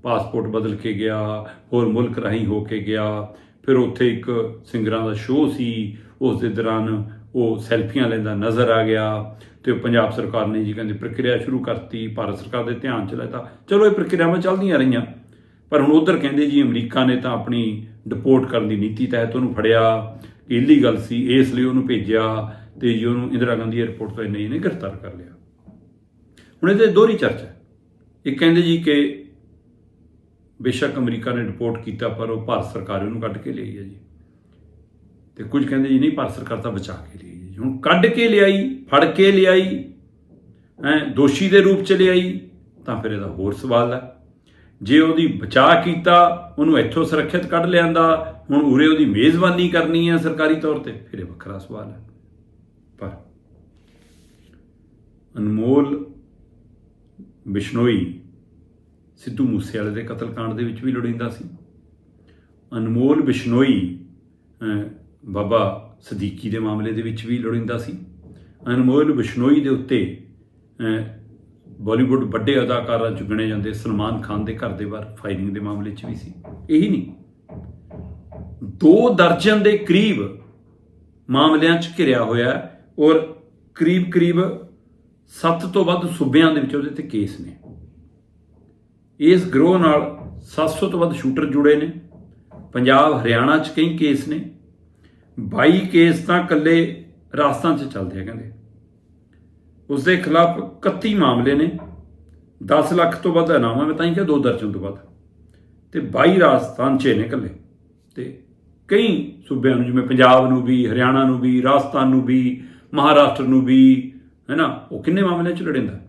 ਪਾਸਪੋਰਟ ਬਦਲ ਕੇ ਗਿਆ, ਹੋਰ ਮੁਲਕ ਰਾਹੀਂ ਹੋ ਕੇ ਗਿਆ। ਫਿਰ ਉੱਥੇ ਇੱਕ ਸਿੰਗਰਾਂ ਦਾ ਸ਼ੋਅ ਸੀ, ਉਸ ਦੇ ਦੌਰਾਨ ਉਹ ਸੈਲਫੀਆਂ ਲੈਂਦਾ ਨਜ਼ਰ ਆ ਗਿਆ ਤੇ ਪੰਜਾਬ ਸਰਕਾਰ ਨੇ ਜੀ ਕਹਿੰਦੇ ਪ੍ਰਕਿਰਿਆ ਸ਼ੁਰੂ ਕਰਤੀ, ਭਾਰਤ ਸਰਕਾਰ ਦੇ ਧਿਆਨ ਚ ਲੈਤਾ। ਚਲੋ ਇਹ ਪ੍ਰਕਿਰਿਆਵਾਂ ਚੱਲਦੀਆਂ ਰਹੀਆਂ, ਪਰ ਹੁਣ ਉਧਰ ਕਹਿੰਦੇ ਜੀ ਅਮਰੀਕਾ ਨੇ ਤਾਂ ਆਪਣੀ ਡਿਪੋਰਟ ਕਰਨ ਦੀ ਨੀਤੀ ਤਹਿਤ ਉਹਨੂੰ ਫੜਿਆ। ਇਲੀਗਲ ਸੀ, ਇਸ ਲਈ ਉਹਨੂੰ ਭੇਜਿਆ ਤੇ ਜੀ ਉਹਨੂੰ ਇੰਦਰਾ ਗਾਂਧੀ 에ਅਰਪੋਰਟ ਤੋਂ ਨਹੀਂ ਨੇ ਗ੍ਰਿਫਤਾਰ ਕਰ ਲਿਆ। ਹੁਣ ਇਹਦੇ ਦੋਹਰੀ ਚਰਚਾ ਹੈ। ਇੱਕ ਕਹਿੰਦੇ ਜੀ ਕਿ ਬੇਸ਼ੱਕ ਅਮਰੀਕਾ ਨੇ ਰਿਪੋਰਟ ਕੀਤਾ, ਪਰ ਉਹ ਭਾਰਤ ਸਰਕਾਰ ਉਹਨੂੰ ਕੱਢ ਕੇ ਲਿਆਈ ਹੈ ਜੀ। ਤੇ ਕੁਝ ਕਹਿੰਦੇ ਜੀ, ਨਹੀਂ, ਭਾਰਤ ਸਰਕਾਰ ਤਾਂ ਬਚਾ ਕੇ ਲਈ ਜੀ। ਹੁਣ ਕੱਢ ਕੇ ਲਿਆਈ, ਫੜ ਕੇ ਲਿਆਈ, ਹੈ, ਦੋਸ਼ੀ ਦੇ ਰੂਪ ਚ ਲਿਆਈ, ਤਾਂ ਫਿਰ ਇਹਦਾ ਹੋਰ ਸਵਾਲ ਹੈ। ਜੇ ਉਹਦੀ ਬਚਾਅ ਕੀਤਾ, ਉਹਨੂੰ ਇੱਥੋਂ ਸੁਰੱਖਿਅਤ ਕੱਢ ਲਿਆਂਦਾ, ਹੁਣ ਉਰੇ ਉਹਦੀ ਮੇਜ਼ਬਾਨੀ ਕਰਨੀ ਹੈ ਸਰਕਾਰੀ ਤੌਰ ਤੇ, ਫਿਰ ਇਹ ਵੱਖਰਾ ਸਵਾਲ ਹੈ। ਪਰ ਅਨਮੋਲ ਬਿਸ਼ਨੋਈ ਸਿੱਧੂ ਮੂਸੇਵਾਲੇ ਦੇ ਕਤਲकांड ਦੇ ਵਿੱਚ ਵੀ ਲੋੜੀਂਦਾ ਸੀ। ਅਨਮੋਲ ਬਿਸ਼ਨੋਈ ਬਾਬਾ ਸਦੀਕੀ ਦੇ ਮਾਮਲੇ ਦੇ ਵਿੱਚ ਵੀ ਲੋੜੀਂਦਾ ਸੀ। ਅਨਮੋਲ ਬਿਸ਼ਨੋਈ ਦੇ ਉੱਤੇ ਬਾਲੀਵੁੱਡ ਵੱਡੇ ਅਦਾਕਾਰਾਂ ਚ ਗਿਣੇ ਜਾਂਦੇ ਸਲਮਾਨ ਖਾਨ ਦੇ ਘਰ ਦੇ ਬਾਹਰ ਫਾਇਰਿੰਗ ਦੇ ਮਾਮਲੇ 'ਚ ਵੀ ਸੀ। ਇਹੀ ਨਹੀਂ। ਦੋ ਦਰਜਨ ਦੇ ਕਰੀਬ ਮਾਮਲਿਆਂ 'ਚ ਘਿਰਿਆ ਹੋਇਆ ਔਰ ਕਰੀਬ-ਕਰੀਬ 7 ਤੋਂ ਵੱਧ ਸੂਬਿਆਂ ਦੇ ਵਿੱਚ ਉਹਦੇ ਤੇ ਕੇਸ ਨੇ। ਇਸ ਗਰੋਹ ਨਾਲ 700 ਤੋਂ ਵੱਧ ਸ਼ੂਟਰ ਜੁੜੇ ਨੇ। ਪੰਜਾਬ, ਹਰਿਆਣਾ 'ਚ ਕਈ ਕੇਸ ਨੇ। 22 ਕੇਸ ਤਾਂ ਇਕੱਲੇ ਰਾਜਸਥਾਨ 'ਚ ਚੱਲਦੇ ਆ ਕਹਿੰਦੇ। ਉਸ ਦੇ ਖਿਲਾਫ 31 ਮਾਮਲੇ ਨੇ। 10 ਲੱਖ ਤੋਂ ਵੱਧ ਇਨਾਮ ਮੈਂ ਤਾਂ ਹੀ ਕਿਹਾ, ਦੋ ਦਰਜਨ ਤੋਂ ਵੱਧ। ਤੇ 22 ਰਾਜਸਥਾਨ 'ਚ ਨੇ ਕੱਲੇ। ਤੇ ਕਈ ਸੂਬਿਆਂ ਨੂੰ, ਜਿਵੇਂ ਪੰਜਾਬ ਨੂੰ ਵੀ, ਹਰਿਆਣਾ ਨੂੰ ਵੀ, ਰਾਜਸਥਾਨ ਨੂੰ ਵੀ, ਮਹਾਰਾਸ਼ਟਰ ਨੂੰ ਵੀ, ਹੈਨਾ, ਉਹ ਕਿੰਨੇ ਮਾਮਲਿਆਂ 'ਚ ਲੜਿੰਦਾ।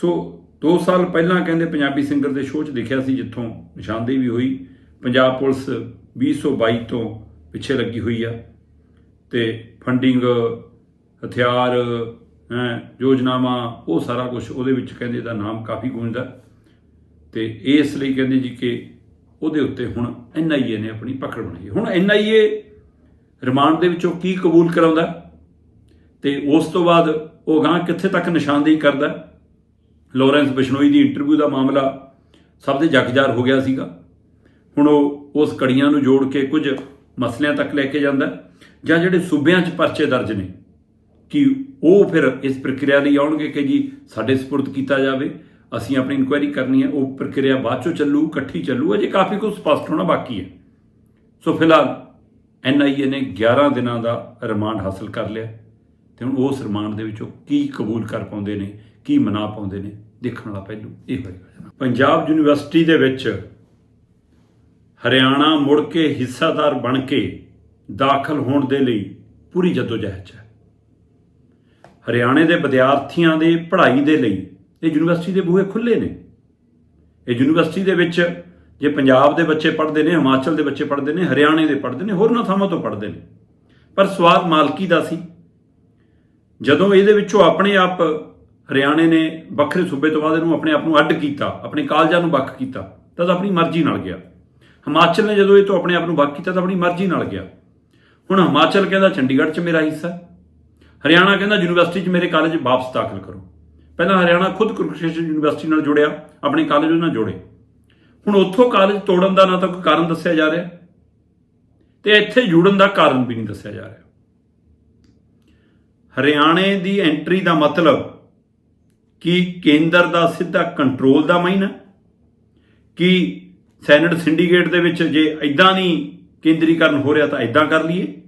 ਸੋ 2 ਸਾਲ ਪਹਿਲਾਂ ਕਹਿੰਦੇ ਪੰਜਾਬੀ ਸਿੰਗਰ ਦੇ ਸ਼ੋਅ 'ਚ ਦੇਖਿਆ ਸੀ, ਜਿੱਥੋਂ ਨਿਸ਼ਾਨਦੇਹੀ ਵੀ ਹੋਈ। ਪੰਜਾਬ ਪੁਲਿਸ 2022 ਤੋਂ ਪਿੱਛੇ ਲੱਗੀ ਹੋਈ ਆ। ਤੇ ਫੰਡਿੰਗ ਹਥਿਆਰ ਯੋਜਨਾਵਾਂ, ਉਹ ਸਾਰਾ ਕੁਝ ਉਹਦੇ ਵਿੱਚ ਕਹਿੰਦੇ ਦਾ ਨਾਮ ਕਾਫੀ ਗੂੰਜਦਾ। ਤੇ ਇਸ ਲਈ ਕਹਿੰਦੇ ਜੀ ਕਿ ਉਹਦੇ ਉੱਤੇ ਹੁਣ ਐਨਆਈਏ ਨੇ ਆਪਣੀ ਪਕੜ ਬਣਾਈ ਹੈ। ਹੁਣ ਐਨਆਈਏ ਰਿਮਾਂਡ ਦੇ ਵਿੱਚੋਂ ਕੀ ਕਬੂਲ ਕਰਾਉਂਦਾ? ਤੇ ਉਸ ਤੋਂ ਬਾਅਦ ਉਹ ਗਾਂ ਕਿੱਥੇ ਤੱਕ ਨਿਸ਼ਾਨਦੇਹੀ ਕਰਦਾ? ਲਾਰੈਂਸ ਬਿਸ਼ਨੋਈ ਦੀ ਇੰਟਰਵਿਊ ਦਾ ਮਾਮਲਾ ਸਭ ਦੇ ਜਗਜਾਰ ਹੋ ਗਿਆ ਸੀਗਾ। ਹੁਣ ਉਹ ਉਸ ਕੜੀਆਂ ਨੂੰ ਜੋੜ ਕੇ ਕੁਝ ਮਸਲਿਆਂ ਤੱਕ ਲੈ ਕੇ ਜਾਂਦਾ ਜਾਂ ਜਿਹੜੇ ਸੂਬਿਆਂ 'ਚ ਪਰਚੇ ਦਰਜ ਨੇ। ਕਿ ਉਹ ਫਿਰ ਇਸ ਪ੍ਰਕਿਰਿਆ ਲਈ ਆਉਣਗੇ ਕਿ ਜੀ ਸਾਡੇ ਸਪੁਰਦ ਕੀਤਾ ਜਾਵੇ। ਅਸੀਂ ਆਪਣੀ ਇਨਕੁਆਇਰੀ ਕਰਨੀ ਹੈ, ਉਹ ਪ੍ਰਕਿਰਿਆ ਬਾਅਦ ਚੋਂ ਚੱਲੂ, ਇਕੱਠੀ ਚੱਲੂ, ਅਜੇ ਕਾਫੀ ਕੁਝ ਸਪਸ਼ਟ ਹੋਣਾ ਬਾਕੀ ਹੈ। ਸੋ ਫਿਲਹਾਲ ਐਨਆਈਏ ਨੇ 11 ਦਿਨਾਂ ਦਾ ਰਿਮਾਂਡ ਹਾਸਲ ਕਰ ਲਿਆ। ਤੇ ਹੁਣ ਉਸ ਰਿਮਾਂਡ ਦੇ ਵਿੱਚੋਂ ਕੀ ਕਬੂਲ ਕਰ ਪਾਉਂਦੇ ਨੇ, ਕੀ ਮਨਾ ਪਾਉਂਦੇ ਨੇ, ਦੇਖਣ ਵਾਲਾ ਪਹਿਲੂ ਇਹ ਹੋਏਗਾ ਪੰਜਾਬ ਯੂਨੀਵਰਸਿਟੀ ਦੇ ਵਿੱਚ ਹਰਿਆਣਾ ਮੁੜ ਕੇ ਹਿੱਸਾਦਾਰ ਬਣ ਕੇ ਦਾਖਲ ਹੋਣ ਦੇ ਲਈ ਪੂਰੀ ਜਦੋਜਹਿਦ 'ਚ ਹੈ। ਹਰਿਆਣੇ ਦੇ ਵਿਦਿਆਰਥੀਆਂ ਦੇ ਪੜ੍ਹਾਈ ਦੇ ਲਈ ਇਹ ਯੂਨੀਵਰਸਿਟੀ ਦੇ ਬੂਹੇ ਖੁੱਲੇ ਨੇ। ਇਹ ਯੂਨੀਵਰਸਿਟੀ ਦੇ ਵਿੱਚ ਜੇ ਪੰਜਾਬ ਦੇ ਬੱਚੇ ਪੜ੍ਹਦੇ ਨੇ, ਹਿਮਾਚਲ ਦੇ ਬੱਚੇ ਪੜ੍ਹਦੇ ਨੇ, ਹਰਿਆਣੇ ਦੇ ਪੜ੍ਹਦੇ ਨੇ, ਹੋਰਨਾਂ ਥਾਵਾਂ ਤੋਂ ਪੜ੍ਹਦੇ ਨੇ। ਪਰ ਸਵਾਦ ਮਾਲਕੀ ਦਾ ਸੀ। ਜਦੋਂ ਇਹਦੇ ਵਿੱਚੋਂ ਆਪਣੇ ਆਪ ਹਰਿਆਣੇ ਨੇ ਵੱਖਰੇ ਸੂਬੇ ਤੋਂ ਬਾਅਦ ਇਹਨੂੰ ਆਪਣੇ ਆਪ ਨੂੰ ਅੱਡ ਕੀਤਾ, ਆਪਣੇ ਕਾਲਜਾਂ ਨੂੰ ਵੱਖ ਕੀਤਾ, ਤਾਂ ਤਾਂ ਆਪਣੀ ਮਰਜ਼ੀ ਨਾਲ ਗਿਆ। ਹਿਮਾਚਲ ਨੇ ਜਦੋਂ ਇਹ ਤੋਂ ਆਪਣੇ ਆਪ ਨੂੰ ਵੱਖ ਕੀਤਾ, ਤਾਂ ਆਪਣੀ ਮਰਜ਼ੀ ਨਾਲ ਗਿਆ। ਹੁਣ ਹਿਮਾਚਲ ਕਹਿੰਦਾ, ਚੰਡੀਗੜ੍ਹ 'ਚ ਮੇਰਾ ਹਿੱਸਾ ਹਰਿਆਣਾ ਕਹਿੰਦਾ ਯੂਨੀਵਰਸਿਟੀ 'ਚ ਮੇਰੇ ਕਾਲਜ ਵਾਪਸ ਦਾਖਲ ਕਰੋ। ਪਹਿਲਾਂ ਹਰਿਆਣਾ ਖੁਦ ਕੁਰੂਕਸ਼ੇਤਰ ਯੂਨੀਵਰਸਿਟੀ ਨਾਲ ਜੁੜਿਆ, ਆਪਣੇ ਕਾਲਜ ਨਾਲ ਜੋੜੇ। ਹੁਣ ਉੱਥੋਂ ਕਾਲਜ ਤੋੜਨ ਦਾ ਨਾ ਤਾਂ ਕੋਈ ਕਾਰਨ ਦੱਸਿਆ ਜਾ ਰਿਹਾ। ਤੇ ਇੱਥੇ ਜੁੜਨ ਦਾ ਕਾਰਨ ਵੀ ਨਹੀਂ ਦੱਸਿਆ ਜਾ ਰਿਹਾ। ਹਰਿਆਣੇ ਦੀ ਐਂਟਰੀ ਦਾ ਮਤਲਬ ਕਿ ਕੇਂਦਰ ਦਾ ਸਿੱਧਾ ਕੰਟਰੋਲ ਦਾ ਮਾਇਨਾ, ਕਿ ਸੈਨੇਟ ਸਿੰਡੀਕੇਟ ਦੇ ਵਿੱਚ ਜੇ ਐਦਾਂ ਨਹੀਂ ਕੇਂਦਰੀਕਰਨ ਹੋ ਰਿਹਾ ਤਾਂ ਐਦਾਂ ਕਰ ਲਈਏ।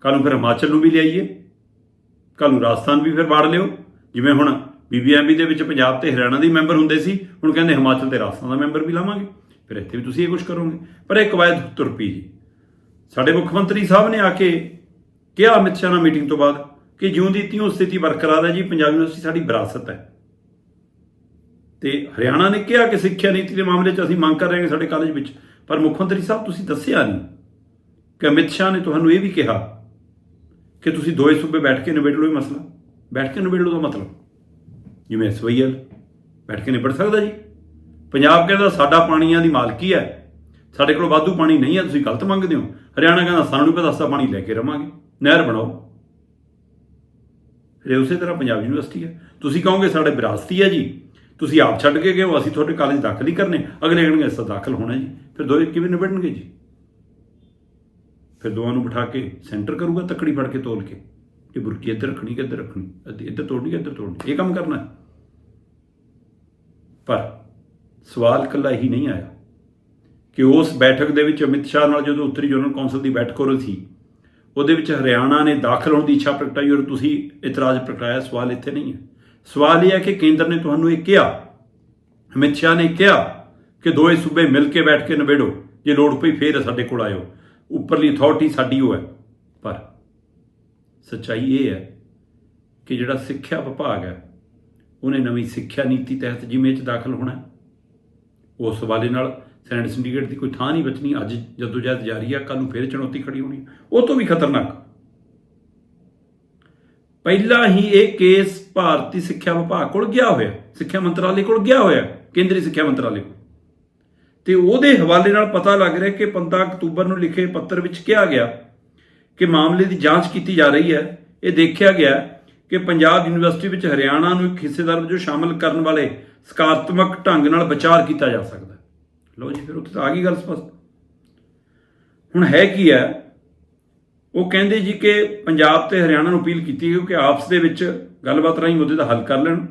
ਕੱਲ ਨੂੰ ਫਿਰ ਹਿਮਾਚਲ ਨੂੰ ਵੀ ਲਿਆਈਏ। ਕੱਲ ਨੂੰ ਰਾਜਸਥਾਨ ਵੀ ਫਿਰ ਵਾੜ ਲਿਓ। ਜਿਵੇਂ ਹੁਣ ਬੀਬੀਐਮਬੀ ਦੇ ਵਿੱਚ ਪੰਜਾਬ ਤੇ ਹਰਿਆਣਾ ਦੀ ਮੈਂਬਰ ਹੁੰਦੇ ਸੀ, ਹੁਣ ਕਹਿੰਦੇ ਹਿਮਾਚਲ ਤੇ ਰਾਜਸਥਾਨ ਦਾ ਮੈਂਬਰ ਵੀ ਲਾਵਾਂਗੇ। ਫਿਰ ਇੱਥੇ ਵੀ ਤੁਸੀਂ ਇਹ ਕੁਝ ਕਰੋਗੇ। ਪਰ ਇਹ ਕਵਾਇਦ ਤੁਰ ਪਈ ਜੀ। ਸਾਡੇ ਮੁੱਖ ਮੰਤਰੀ ਸਾਹਿਬ ਨੇ ਆ ਕੇ ਕਿਹਾ ਅਮਿਤ ਸ਼ਾਹ ਨਾਲ ਮੀਟਿੰਗ ਤੋਂ ਬਾਅਦ ਕਿ ਜਿਉਂ ਦੀ ਤਿਉਂ ਸਥਿਤੀ ਬਰਕਰਾਰ ਹੈ ਜੀ, ਪੰਜਾਬ ਯੂਨੀਵਰਸਿਟੀ ਸਾਡੀ ਵਿਰਾਸਤ ਹੈ। ਤੇ ਹਰਿਆਣਾ ਨੇ ਕਿਹਾ ਕਿ ਸਿੱਖਿਆ ਨੀਤੀ ਦੇ ਮਾਮਲੇ 'ਚ ਅਸੀਂ ਮੰਗ ਕਰ ਰਹੇ ਹਾਂ ਸਾਡੇ ਕਾਲਜ ਵਿੱਚ। ਪਰ ਮੁੱਖ ਮੰਤਰੀ ਸਾਹਿਬ, ਤੁਸੀਂ ਦੱਸਿਆ ਨਹੀਂ ਕਿ ਅਮਿਤ ਸ਼ਾਹ ਨੇ ਤੁਹਾਨੂੰ ਇਹ ਵੀ ਕਿਹਾ ਕਿ ਤੁਸੀਂ ਦੋਏ ਸੂਬੇ ਬੈਠ ਕੇ ਨਿਬੇੜ ਲਓ ਇਹ ਮਸਲਾ। ਬੈਠ ਕੇ ਨਿਬੇੜ ਲਓ ਦਾ ਮਤਲਬ। ਜਿਵੇਂ ਐਸਵਾਈਐਲ ਬੈਠ ਕੇ ਨਿਬੜ ਸਕਦਾ ਜੀ। ਪੰਜਾਬ ਕਹਿੰਦਾ ਸਾਡਾ ਪਾਣੀਆਂ ਦੀ ਮਾਲਕੀ ਹੈ। ਸਾਡੇ ਕੋਲ ਵਾਧੂ ਪਾਣੀ ਨਹੀਂ ਹੈ, ਤੁਸੀਂ ਗਲਤ ਮੰਗਦੇ ਹੋ। ਹਰਿਆਣਾ ਕਹਿੰਦਾ ਸਾਨੂੰ ਨਹੀਂ ਪਤਾ, ਅਸੀਂ ਪਾਣੀ ਲੈ ਕੇ ਰਵਾਂਗੇ। ਨਹਿਰ ਬਣਾਓ। ਫਿਰ ਉਸੇ ਤਰ੍ਹਾਂ ਪੰਜਾਬ ਯੂਨੀਵਰਸਿਟੀ ਹੈ। ਤੁਸੀਂ ਕਹੋਗੇ ਸਾਡੇ ਵਿਰਾਸਤੀ ਹੈ ਜੀ। ਤੁਸੀਂ ਆਪ ਛੱਡ ਕੇ ਗਏ ਹੋ, ਅਸੀਂ ਤੁਹਾਡੇ ਕਾਲਜ ਦਾਖਲ ਹੀ ਕਰਨੇ। ਅਗਲੇ ਕਹਿਣਗੇ ਇਸ ਦਾਖਲ ਹੋਣਾ ਜੀ। ਫਿਰ ਦੋਏ ਕਿਵੇਂ ਨਿਬੜਨਗੇ ਜੀ? ਫਿਰ ਦੋਵਾਂ ਨੂੰ ਬਿਠਾ ਕੇ ਸੈਂਟਰ ਕਰੂਗਾ ਤੱਕੜੀ ਫੜ ਕੇ ਤੋਲ ਕੇ ਕਿ ਬੁਰਕੀ ਇੱਧਰ ਰੱਖਣੀ ਕਿ ਇੱਧਰ ਰੱਖਣੀ, ਅੱਧੀ ਇੱਧਰ ਤੋੜਨੀ ਇੱਧਰ ਤੋੜਨੀ, ਇਹ ਕੰਮ ਕਰਨਾ ਪਰ ਸਵਾਲ ਕੱਲਾ ਹੀ ਨਹੀਂ ਆਇਆ ਕਿ ਉਸ ਬੈਠਕ ਦੇ ਵਿੱਚ ਅਮਿਤ ਸ਼ਾਹ ਨਾਲ ਜਦੋਂ ਉੱਤਰੀ ਜਨਰਲ ਕੌਂਸਲ ਦੀ ਬੈਠਕ ਹੋ ਰਹੀ ਸੀ, ਉਹਦੇ ਵਿੱਚ ਹਰਿਆਣਾ ਨੇ ਦਾਖਲ ਹੋਣ ਦੀ ਇੱਛਾ ਪ੍ਰਗਟਾਈ ਔਰ ਤੁਸੀਂ ਇਤਰਾਜ਼ ਪ੍ਰਗਟਾਇਆ, ਸਵਾਲ ਇੱਥੇ ਨਹੀਂ ਹੈ। ਸਵਾਲ ਇਹ ਹੈ ਕਿ ਕੇਂਦਰ ਨੇ ਤੁਹਾਨੂੰ ਇਹ ਕਿਹਾ, ਅਮਿਤ ਸ਼ਾਹ ਨੇ ਕਿਹਾ ਕਿ ਦੋਏ ਸੂਬੇ ਮਿਲ ਕੇ ਬੈਠ ਕੇ ਨਿਬੇੜੋ, ਜੇ ਲੋੜ ਪਈ ਫੇਰ ਸਾਡੇ ਕੋਲ ਆਇਓ। ਉੱਪਰਲੀ ਅਥਾਰਟੀ ਸਾਡੀ ਉਹ ਹੈ। ਪਰ ਸੱਚਾਈ ਇਹ ਹੈ ਕਿ ਜਿਹੜਾ ਸਿੱਖਿਆ ਵਿਭਾਗ ਹੈ, ਉਹਨੇ ਨਵੀਂ ਸਿੱਖਿਆ ਨੀਤੀ ਤਹਿਤ ਜਿਵੇਂ ਚ ਦਾਖਲ ਹੋਣਾ ਉਸ ਹਵਾਲੇ ਨਾਲ ਸੈਨੇਟ ਸਿੰਡੀਕੇਟ ਦੀ ਕੋਈ ਥਾਂ ਨਹੀਂ ਬਚਣੀ। ਅੱਜ ਜਦੋਂ ਜਦ ਜਾਰੀ ਆ ਕੱਲ ਨੂੰ ਫੇਰ ਚੁਣੌਤੀ ਖੜੀ ਹੋਣੀ ਉਹ ਤੋਂ ਵੀ ਖਤਰਨਾਕ। ਪਹਿਲਾਂ ਹੀ ਇਹ ਕੇਸ ਭਾਰਤੀ ਸਿੱਖਿਆ ਵਿਭਾਗ ਕੋਲ ਗਿਆ ਹੋਇਆ, ਸਿੱਖਿਆ ਮੰਤਰਾਲੇ ਕੋਲ ਗਿਆ ਹੋਇਆ, ਕੇਂਦਰੀ ਸਿੱਖਿਆ ਮੰਤਰਾਲੇ ਕੋਲ। ਤੇ ਉਹਦੇ ਹਵਾਲੇ ਨਾਲ ਪਤਾ ਲੱਗ ਰਿਹਾ ਕਿ 15 ਅਕਤੂਬਰ ਨੂੰ ਲਿਖੇ ਪੱਤਰ ਵਿੱਚ ਕਿਹਾ ਗਿਆ ਕਿ ਮਾਮਲੇ ਦੀ ਜਾਂਚ ਕੀਤੀ ਜਾ ਰਹੀ ਹੈ। ਇਹ ਦੇਖਿਆ ਗਿਆ ਕਿ ਪੰਜਾਬ ਯੂਨੀਵਰਸਿਟੀ ਵਿੱਚ ਹਰਿਆਣਾ ਨੂੰ ਇੱਕ ਹਿੱਸੇਦਾਰ ਵਜੋਂ ਸ਼ਾਮਲ ਕਰਨ ਵਾਲੇ ਸਕਾਰਾਤਮਕ ਢੰਗ ਨਾਲ ਵਿਚਾਰ ਕੀਤਾ ਜਾ ਸਕਦਾ ਹੈ। ਲਓ ਜੀ, ਫਿਰ ਉੱਥੇ ਤਾਂ ਆ ਗਈ ਗੱਲ ਸਪਸ਼ਟ। ਹੁਣ ਹੈ ਕੀ ਹੈ? ਉਹ ਕਹਿੰਦੇ ਜੀ ਕਿ ਪੰਜਾਬ ਤੇ ਹਰਿਆਣਾ ਨੂੰ ਅਪੀਲ ਕੀਤੀ ਗਈ ਕਿ ਆਪਸ ਦੇ ਵਿੱਚ ਗੱਲਬਾਤ ਰਾਹੀਂ ਮੁੱਦੇ ਦਾ ਹੱਲ ਕਰ ਲੈਣ।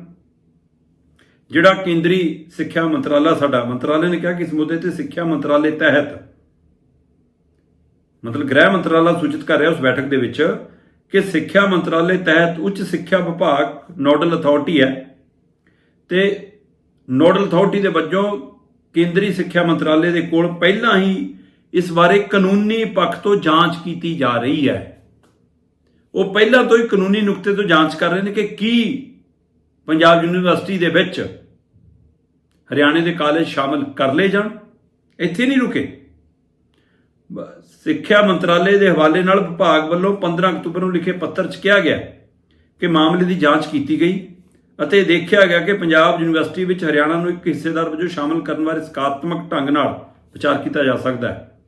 ਜਿਹੜਾ ਕੇਂਦਰੀ ਸਿੱਖਿਆ ਮੰਤਰਾਲਾ ਸਾਡਾ, ਮੰਤਰਾਲੇ ਨੇ ਕਿਹਾ ਕਿ ਇਸ ਮੁੱਦੇ ਤੇ ਸਿੱਖਿਆ ਮੰਤਰਾਲੇ ਤਹਿਤ, ਮਤਲਬ ਗ੍ਰਹਿ ਮੰਤਰਾਲਾ ਸੂਚਿਤ ਕਰ ਰਿਹਾ ਉਸ ਬੈਠਕ ਦੇ ਵਿੱਚ ਕਿ ਸਿੱਖਿਆ ਮੰਤਰਾਲੇ ਤਹਿਤ ਉੱਚ ਸਿੱਖਿਆ ਵਿਭਾਗ ਨੋਡਲ ਅਥਾਰਟੀ ਹੈ ਤੇ ਨੋਡਲ ਅਥਾਰਟੀ ਦੇ ਵਜੋਂ ਕੇਂਦਰੀ ਸਿੱਖਿਆ ਮੰਤਰਾਲੇ ਦੇ ਕੋਲ ਪਹਿਲਾਂ ਹੀ ਇਸ ਬਾਰੇ ਕਾਨੂੰਨੀ ਪੱਖ ਤੋਂ ਜਾਂਚ ਕੀਤੀ ਜਾ ਰਹੀ ਹੈ। ਉਹ ਪਹਿਲਾਂ ਤੋਂ ਹੀ ਕਾਨੂੰਨੀ ਨੁਕਤੇ ਤੋਂ ਜਾਂਚ ਕਰ ਰਹੇ ਨੇ ਕਿ ਕੀ ਪੰਜਾਬ ਯੂਨੀਵਰਸਿਟੀ ਦੇ ਵਿੱਚ ਹਰਿਆਣੇ ਦੇ ਕਾਲਜ ਸ਼ਾਮਲ ਕਰ ਲਏ ਜਾਣ, ਇੱਥੇ ਨਹੀਂ ਰੁਕੇ। ਸਿੱਖਿਆ ਮੰਤਰਾਲੇ ਦੇ ਹਵਾਲੇ ਨਾਲ ਵਿਭਾਗ ਵੱਲੋਂ 15 ਅਕਤੂਬਰ ਨੂੰ ਲਿਖੇ ਪੱਤਰ 'ਚ ਕਿਹਾ ਗਿਆ ਕਿ ਮਾਮਲੇ ਦੀ ਜਾਂਚ ਕੀਤੀ ਗਈ ਅਤੇ ਦੇਖਿਆ ਗਿਆ ਕਿ ਪੰਜਾਬ ਯੂਨੀਵਰਸਿਟੀ ਵਿੱਚ ਹਰਿਆਣਾ ਨੂੰ ਇੱਕ ਹਿੱਸੇਦਾਰ ਵਜੋਂ ਸ਼ਾਮਲ ਕਰਨ ਬਾਰੇ ਸਕਾਰਾਤਮਕ ਢੰਗ ਨਾਲ ਵਿਚਾਰ ਕੀਤਾ ਜਾ ਸਕਦਾ ਹੈ।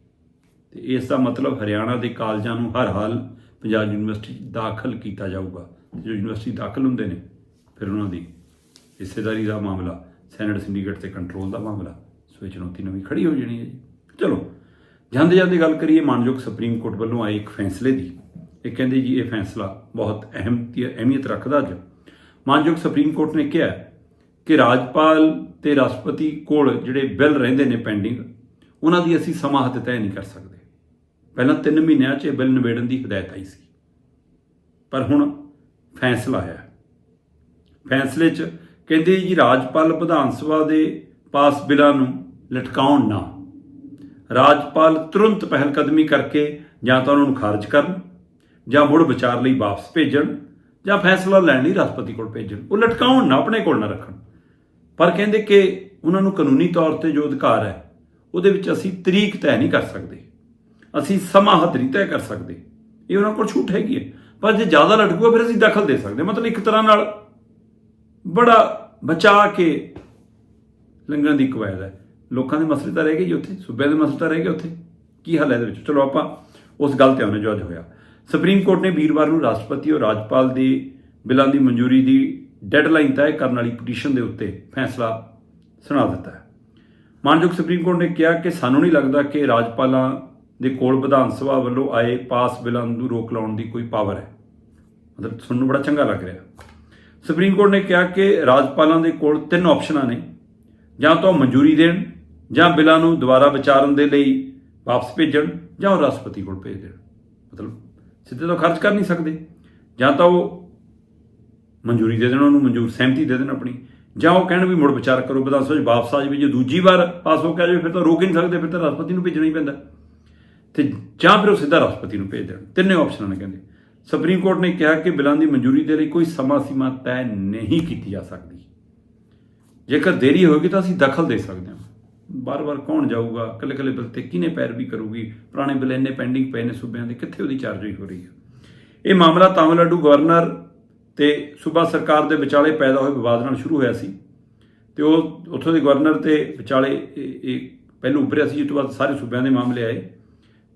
ਤੇ ਇਸ ਦਾ ਮਤਲਬ ਹਰਿਆਣਾ ਦੇ ਕਾਲਜਾਂ ਨੂੰ ਹਰ ਹਾਲ ਪੰਜਾਬ ਯੂਨੀਵਰਸਿਟੀ 'ਚ ਦਾਖਲ ਕੀਤਾ ਜਾਊਗਾ। ਜੋ ਯੂਨੀਵਰਸਿਟੀ ਦਾਖਲ ਹੁੰਦੇ ਨੇ ਫਿਰ ਉਹਨਾਂ ਦੀ ਹਿੱਸੇਦਾਰੀ ਦਾ ਮਾਮਲਾ, ਸੈਨੇਟ ਸਿੰਡੀਕੇਟ ਤੇ ਕੰਟਰੋਲ ਦਾ ਮਾਮਲਾ ਸੋ ਇਹ ਚੁਣੌਤੀ ਨਵੀਂ ਖੜੀ ਹੋ ਜਾਣੀ ਹੈ ਜੀ। ਚਲੋ, ਜਾਂਦੇ ਜਾਂਦੇ ਗੱਲ ਕਰੀਏ, ਮਾਨਯੋਗ ਸੁਪਰੀਮ ਕੋਰਟ ਵੱਲੋਂ ਆਏ ਇੱਕ ਫੈਸਲੇ ਦੀ। ਇਹ ਕਹਿੰਦੇ ਜੀ, ਇਹ ਫੈਸਲਾ ਬਹੁਤ ਅਹਿਮ ਅਹਿਮੀਅਤ ਰੱਖਦਾ ਅੱਜ। ਮਾਨਯੋਗ ਸੁਪਰੀਮ ਕੋਰਟ ਨੇ ਕਿਹਾ ਕਿ ਰਾਜਪਾਲ ਤੇ ਰਾਸ਼ਟਰਪਤੀ ਕੋਲ ਜਿਹੜੇ ਬਿੱਲ ਰਹਿੰਦੇ ਨੇ ਪੈਂਡਿੰਗ, ਉਹਨਾਂ ਦੀ ਅਸੀਂ ਸਮਾਂ ਹੱਦ ਤੈਅ ਨਹੀਂ ਕਰ ਸਕਦੇ। ਪਹਿਲਾਂ 3 ਮਹੀਨਿਆਂ 'ਚ ਇਹ ਬਿੱਲ ਨਿਬੇੜਨ ਦੀ ਹਦਾਇਤ ਆਈ ਸੀ। ਪਰ ਹੁਣ ਫੈਸਲਾ ਆਇਆ ਫੈਸਲੇ 'ਚ ਕਹਿੰਦੇ ਜੀ ਰਾਜਪਾਲ ਵਿਧਾਨ ਸਭਾ ਦੇ ਪਾਸ ਬਿੱਲਾਂ ਨੂੰ ਲਟਕਾਉਣ ਨਾ। ਰਾਜਪਾਲ ਤੁਰੰਤ ਪਹਿਲ ਕਦਮੀ ਕਰਕੇ ਜਾਂ ਤਾਂ ਉਹਨਾਂ ਨੂੰ ਖਾਰਜ ਕਰਨ, ਜਾਂ ਮੁੜ ਵਿਚਾਰ ਲਈ ਵਾਪਸ ਭੇਜਣ, ਜਾਂ ਫੈਸਲਾ ਲੈਣ ਲਈ ਰਾਸ਼ਟਰਪਤੀ ਕੋਲ ਭੇਜਣ। ਉਹ ਲਟਕਾਉਣ ਨਾ, ਆਪਣੇ ਕੋਲ ਨਾ ਰੱਖਣ। ਪਰ ਕਹਿੰਦੇ ਕਿ ਉਹਨਾਂ ਨੂੰ ਕਾਨੂੰਨੀ ਤੌਰ ਤੇ ਜੋ ਅਧਿਕਾਰ ਹੈ, ਉਹਦੇ ਵਿੱਚ ਅਸੀਂ ਤਰੀਕ ਤੈਅ ਨਹੀਂ ਕਰ ਸਕਦੇ। ਅਸੀਂ ਸਮਾਂ ਹੱਦ ਨਹੀਂ ਤੈਅ ਕਰ ਸਕਦੇ। ਇਹ ਉਹਨਾਂ ਕੋਲ ਛੂਟ ਹੈਗੀ ਹੈ। ਪਰ ਜੇ ਜ਼ਿਆਦਾ ਲਟਕੂਗਾ, ਫਿਰ ਅਸੀਂ ਦਖਲ ਦੇ ਸਕਦੇ ਮਤਲਬ ਇੱਕ ਤਰ੍ਹਾਂ ਨਾਲ ਬੜਾ ਬਚਾ ਕੇ ਲੰਘਣ ਦੀ ਕਵਾਇਦ ਹੈ। ਲੋਕਾਂ ਦੇ ਮਸਲੇ ਤਾਂ ਰਹਿ ਗਏ ਜੀ ਉੱਥੇ, ਸੂਬਿਆਂ ਦੇ ਮਸਲੇ ਤਾਂ ਰਹਿ ਗਏ ਉੱਥੇ। ਕੀ ਹੱਲ ਹੈ ਇਹਦੇ ਵਿੱਚ? ਚਲੋ ਆਪਾਂ ਉਸ ਗੱਲ ਤੇ ਆਉਂਦੇ ਜੋ ਅੱਜ ਹੋਇਆ। ਸੁਪਰੀਮ ਕੋਰਟ ਨੇ ਵੀਰਵਾਰ ਨੂੰ ਰਾਸ਼ਟਰਪਤੀ ਔਰ ਰਾਜਪਾਲ ਦੇ ਬਿੱਲਾਂ ਦੀ ਮਨਜ਼ੂਰੀ ਦੀ ਡੈਡਲਾਈਨ ਤੈਅ ਕਰਨ ਵਾਲੀ ਪਟੀਸ਼ਨ ਦੇ ਉੱਤੇ ਫੈਸਲਾ ਸੁਣਾ ਦਿੱਤਾ ਹੈ। ਮਾਨਯੋਗ ਸੁਪਰੀਮ ਕੋਰਟ ਨੇ ਕਿਹਾ ਕਿ ਸਾਨੂੰ ਨਹੀਂ ਲੱਗਦਾ ਕਿ ਰਾਜਪਾਲਾਂ ਦੇ ਕੋਲ ਵਿਧਾਨ ਸਭਾ ਵੱਲੋਂ ਆਏ ਪਾਸ ਬਿੱਲਾਂ ਨੂੰ ਰੋਕ ਲਾਉਣ ਦੀ ਕੋਈ ਪਾਵਰ ਹੈ। ਮਤਲਬ ਸੁਣਨ ਨੂੰ ਬੜਾ ਚੰਗਾ ਲੱਗ ਰਿਹਾ। ਸੁਪਰੀਮ ਕੋਰਟ ਨੇ ਕਿਹਾ ਕਿ ਰਾਜਪਾਲਾਂ ਦੇ ਕੋਲ ਤਿੰਨ ਆਪਸ਼ਨਾਂ ਨੇ, ਜਾਂ ਤਾਂ ਉਹ ਮਨਜ਼ੂਰੀ ਦੇਣ, ਜਾਂ ਬਿੱਲਾਂ ਨੂੰ ਦੁਬਾਰਾ ਵਿਚਾਰਨ ਦੇ ਲਈ ਵਾਪਸ ਭੇਜਣ, ਜਾਂ ਉਹ ਰਾਸ਼ਟਰਪਤੀ ਕੋਲ ਭੇਜ ਦੇਣ। ਮਤਲਬ ਸਿੱਧੇ ਤਾਂ ਖਰਚ ਕਰ ਨਹੀਂ ਸਕਦੇ। ਜਾਂ ਤਾਂ ਉਹ ਮਨਜ਼ੂਰੀ ਦੇ ਦੇਣ, ਉਹਨੂੰ ਮਨਜ਼ੂਰ ਸਹਿਮਤੀ ਦੇ ਦੇਣ ਆਪਣੀ, ਜਾਂ ਉਹ ਕਹਿਣ ਵੀ ਮੁੜ ਵਿਚਾਰ ਕਰੋ ਵਿਧਾਨ ਸਭਾ 'ਚ ਵਾਪਸ ਆ ਜਾਵੇ, ਜੇ ਦੂਜੀ ਵਾਰ ਪਾਸ ਹੋ ਕੇ ਆ ਜਾਵੇ, ਫਿਰ ਤਾਂ ਰੋਕ ਹੀ ਨਹੀਂ ਸਕਦੇ, ਫਿਰ ਤਾਂ ਰਾਸ਼ਟਰਪਤੀ ਨੂੰ ਭੇਜਣਾ ਹੀ ਪੈਂਦਾ। ਤੇ ਜਾਂ ਫਿਰ ਉਹ ਸਿੱਧਾ ਰਾਸ਼ਟਰਪਤੀ ਨੂੰ ਭੇਜ ਦੇਣ। ਤਿੰਨੇ ਆਪਸ਼ਨਾਂ ਨੇ ਕਹਿੰਦੇ। ਸੁਪਰੀਮ ਕੋਰਟ ਨੇ ਕਿਹਾ ਕਿ ਬਿੱਲਾਂ ਦੀ ਮਨਜ਼ੂਰੀ ਦੇ ਲਈ ਕੋਈ ਸਮਾਂ ਸੀਮਾ ਤੈਅ ਨਹੀਂ ਕੀਤੀ ਜਾ ਸਕਦੀ। ਜੇਕਰ ਦੇਰੀ ਹੋਏਗੀ ਤਾਂ ਅਸੀਂ ਦਖਲ ਦੇ ਸਕਦੇ ਹਾਂ। ਬਾਰ-ਬਾਰ ਕੌਣ ਜਾਊਗਾ? ਕੱਲੇ-ਕੱਲੇ ਬਿੱਲ ਤੇ ਕਿਹਨੇ ਪੈਰਵੀ ਕਰੂਗੀ? ਪੁਰਾਣੇ ਬਿੱਲ ਇੰਨੇ ਪੈਂਡਿੰਗ ਪਏ ਨੇ ਸੂਬਿਆਂ ਦੇ, ਕਿੱਥੇ ਉਹਦੀ ਚਾਰਜਈ ਹੋ ਰਹੀ ਹੈ? ਇਹ ਮਾਮਲਾ ਤਾਮਿਲਨਾਡੂ ਗਵਰਨਰ ਤੇ ਸੂਬਾ ਸਰਕਾਰ ਦੇ ਵਿਚਾਲੇ ਪੈਦਾ ਹੋਏ ਵਿਵਾਦ ਨਾਲ ਸ਼ੁਰੂ ਹੋਇਆ ਸੀ। ਤੇ ਉਹ ਉੱਥੋਂ ਦੇ ਗਵਰਨਰ ਤੇ ਵਿਚਾਲੇ ਇਹ ਇਹ ਪਹਿਲਾਂ ਉੱਭਰਿਆ ਸੀ, ਜਿਸ ਤੋਂ ਬਾਅਦ ਸਾਰੇ ਸੂਬਿਆਂ ਦੇ ਮਾਮਲੇ ਆਏ।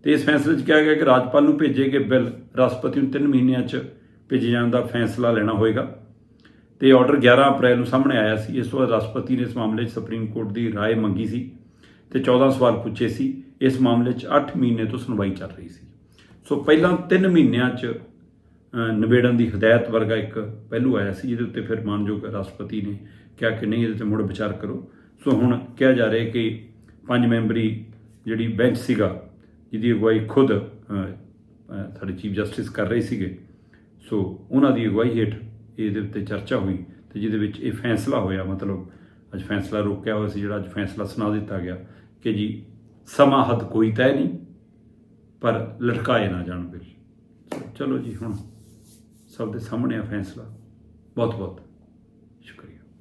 ਤੇ ਇਸ ਫੈਸਲੇ 'ਚ ਕਿਹਾ ਗਿਆ ਕਿ ਰਾਜਪਾਲ ਨੂੰ ਭੇਜੇ ਗਏ ਬਿੱਲ ਰਾਸ਼ਟਰਪਤੀ ਨੂੰ 3 ਮਹੀਨਿਆਂ 'ਚ ਭੇਜੇ ਜਾਣ ਦਾ ਫੈਸਲਾ ਲੈਣਾ ਹੋਏਗਾ ਤੇ ਆਰਡਰ 11 ਅਪ੍ਰੈਲ ਨੂੰ ਸਾਹਮਣੇ ਆਇਆ ਸੀ ਇਸ ਤੋਂ ਬਾਅਦ ਰਾਸ਼ਟਰਪਤੀ ਨੇ ਇਸ ਮਾਮਲੇ 'ਚ ਸੁਪਰੀਮ ਕੋਰਟ ਦੀ رائے ਮੰਗੀ ਸੀ ਤੇ 14 ਸਵਾਲ ਪੁੱਛੇ ਸੀ ਇਸ ਮਾਮਲੇ 'ਚ 8 ਮਹੀਨੇ ਤੋਂ ਸੁਣਵਾਈ ਚੱਲ ਰਹੀ ਸੀ ਸੋ ਪਹਿਲਾਂ 3 ਮਹੀਨਿਆਂ 'ਚ ਅ, ਨਿਬੇੜਨ ਦੀ ਹਦਾਇਤ ਵਰਗਾ ਇੱਕ ਪਹਿਲੂ ਆਇਆ ਸੀ ਜਿਹਦੇ ਉੱਤੇ ਫਿਰ ਮਾਨਯੋਗ ਰਾਸ਼ਟਰਪਤੀ ਨੇ ਕਿਹਾ ਕਿ ਨਹੀਂ ਇਹਦੇ ਤੇ ਮੁੜ ਵਿਚਾਰ ਕਰੋ ਸੋ ਹੁਣ ਕਿਹਾ ਜਾ ਰਿਹਾ ਕਿ ਪੰਜ ਮੈਂਬਰੀ ਜਿਹੜੀ ਬੈਂਚ ਸੀਗਾ ਜਿਹਦੀ ਅਗਵਾਈ ਖੁਦ ਸਾਡੇ ਚੀਫ ਜਸਟਿਸ ਕਰ ਰਹੇ ਸੀਗੇ। ਸੋ ਉਹਨਾਂ ਦੀ ਅਗਵਾਈ ਹੇਠ ਇਹਦੇ ਉੱਤੇ ਚਰਚਾ ਹੋਈ ਤੇ ਜਿਹਦੇ ਵਿੱਚ ਇਹ ਫੈਸਲਾ ਹੋਇਆ, ਮਤਲਬ ਅੱਜ ਫੈਸਲਾ ਰੋਕਿਆ ਹੋਇਆ ਸੀ, ਜਿਹੜਾ ਅੱਜ ਫੈਸਲਾ ਸੁਣਾ ਦਿੱਤਾ ਗਿਆ ਕਿ ਜੀ ਸਮਾਂ ਹੱਦ ਕੋਈ ਤੈਅ ਨਹੀਂ, ਪਰ ਲਟਕਾਏ ਨਾ ਜਾਣ ਬਿੱਲ ਚਲੋ ਜੀ, ਹੁਣ ਸਭ ਦੇ ਸਾਹਮਣੇ ਆ ਫੈਸਲਾ। ਬਹੁਤ ਬਹੁਤ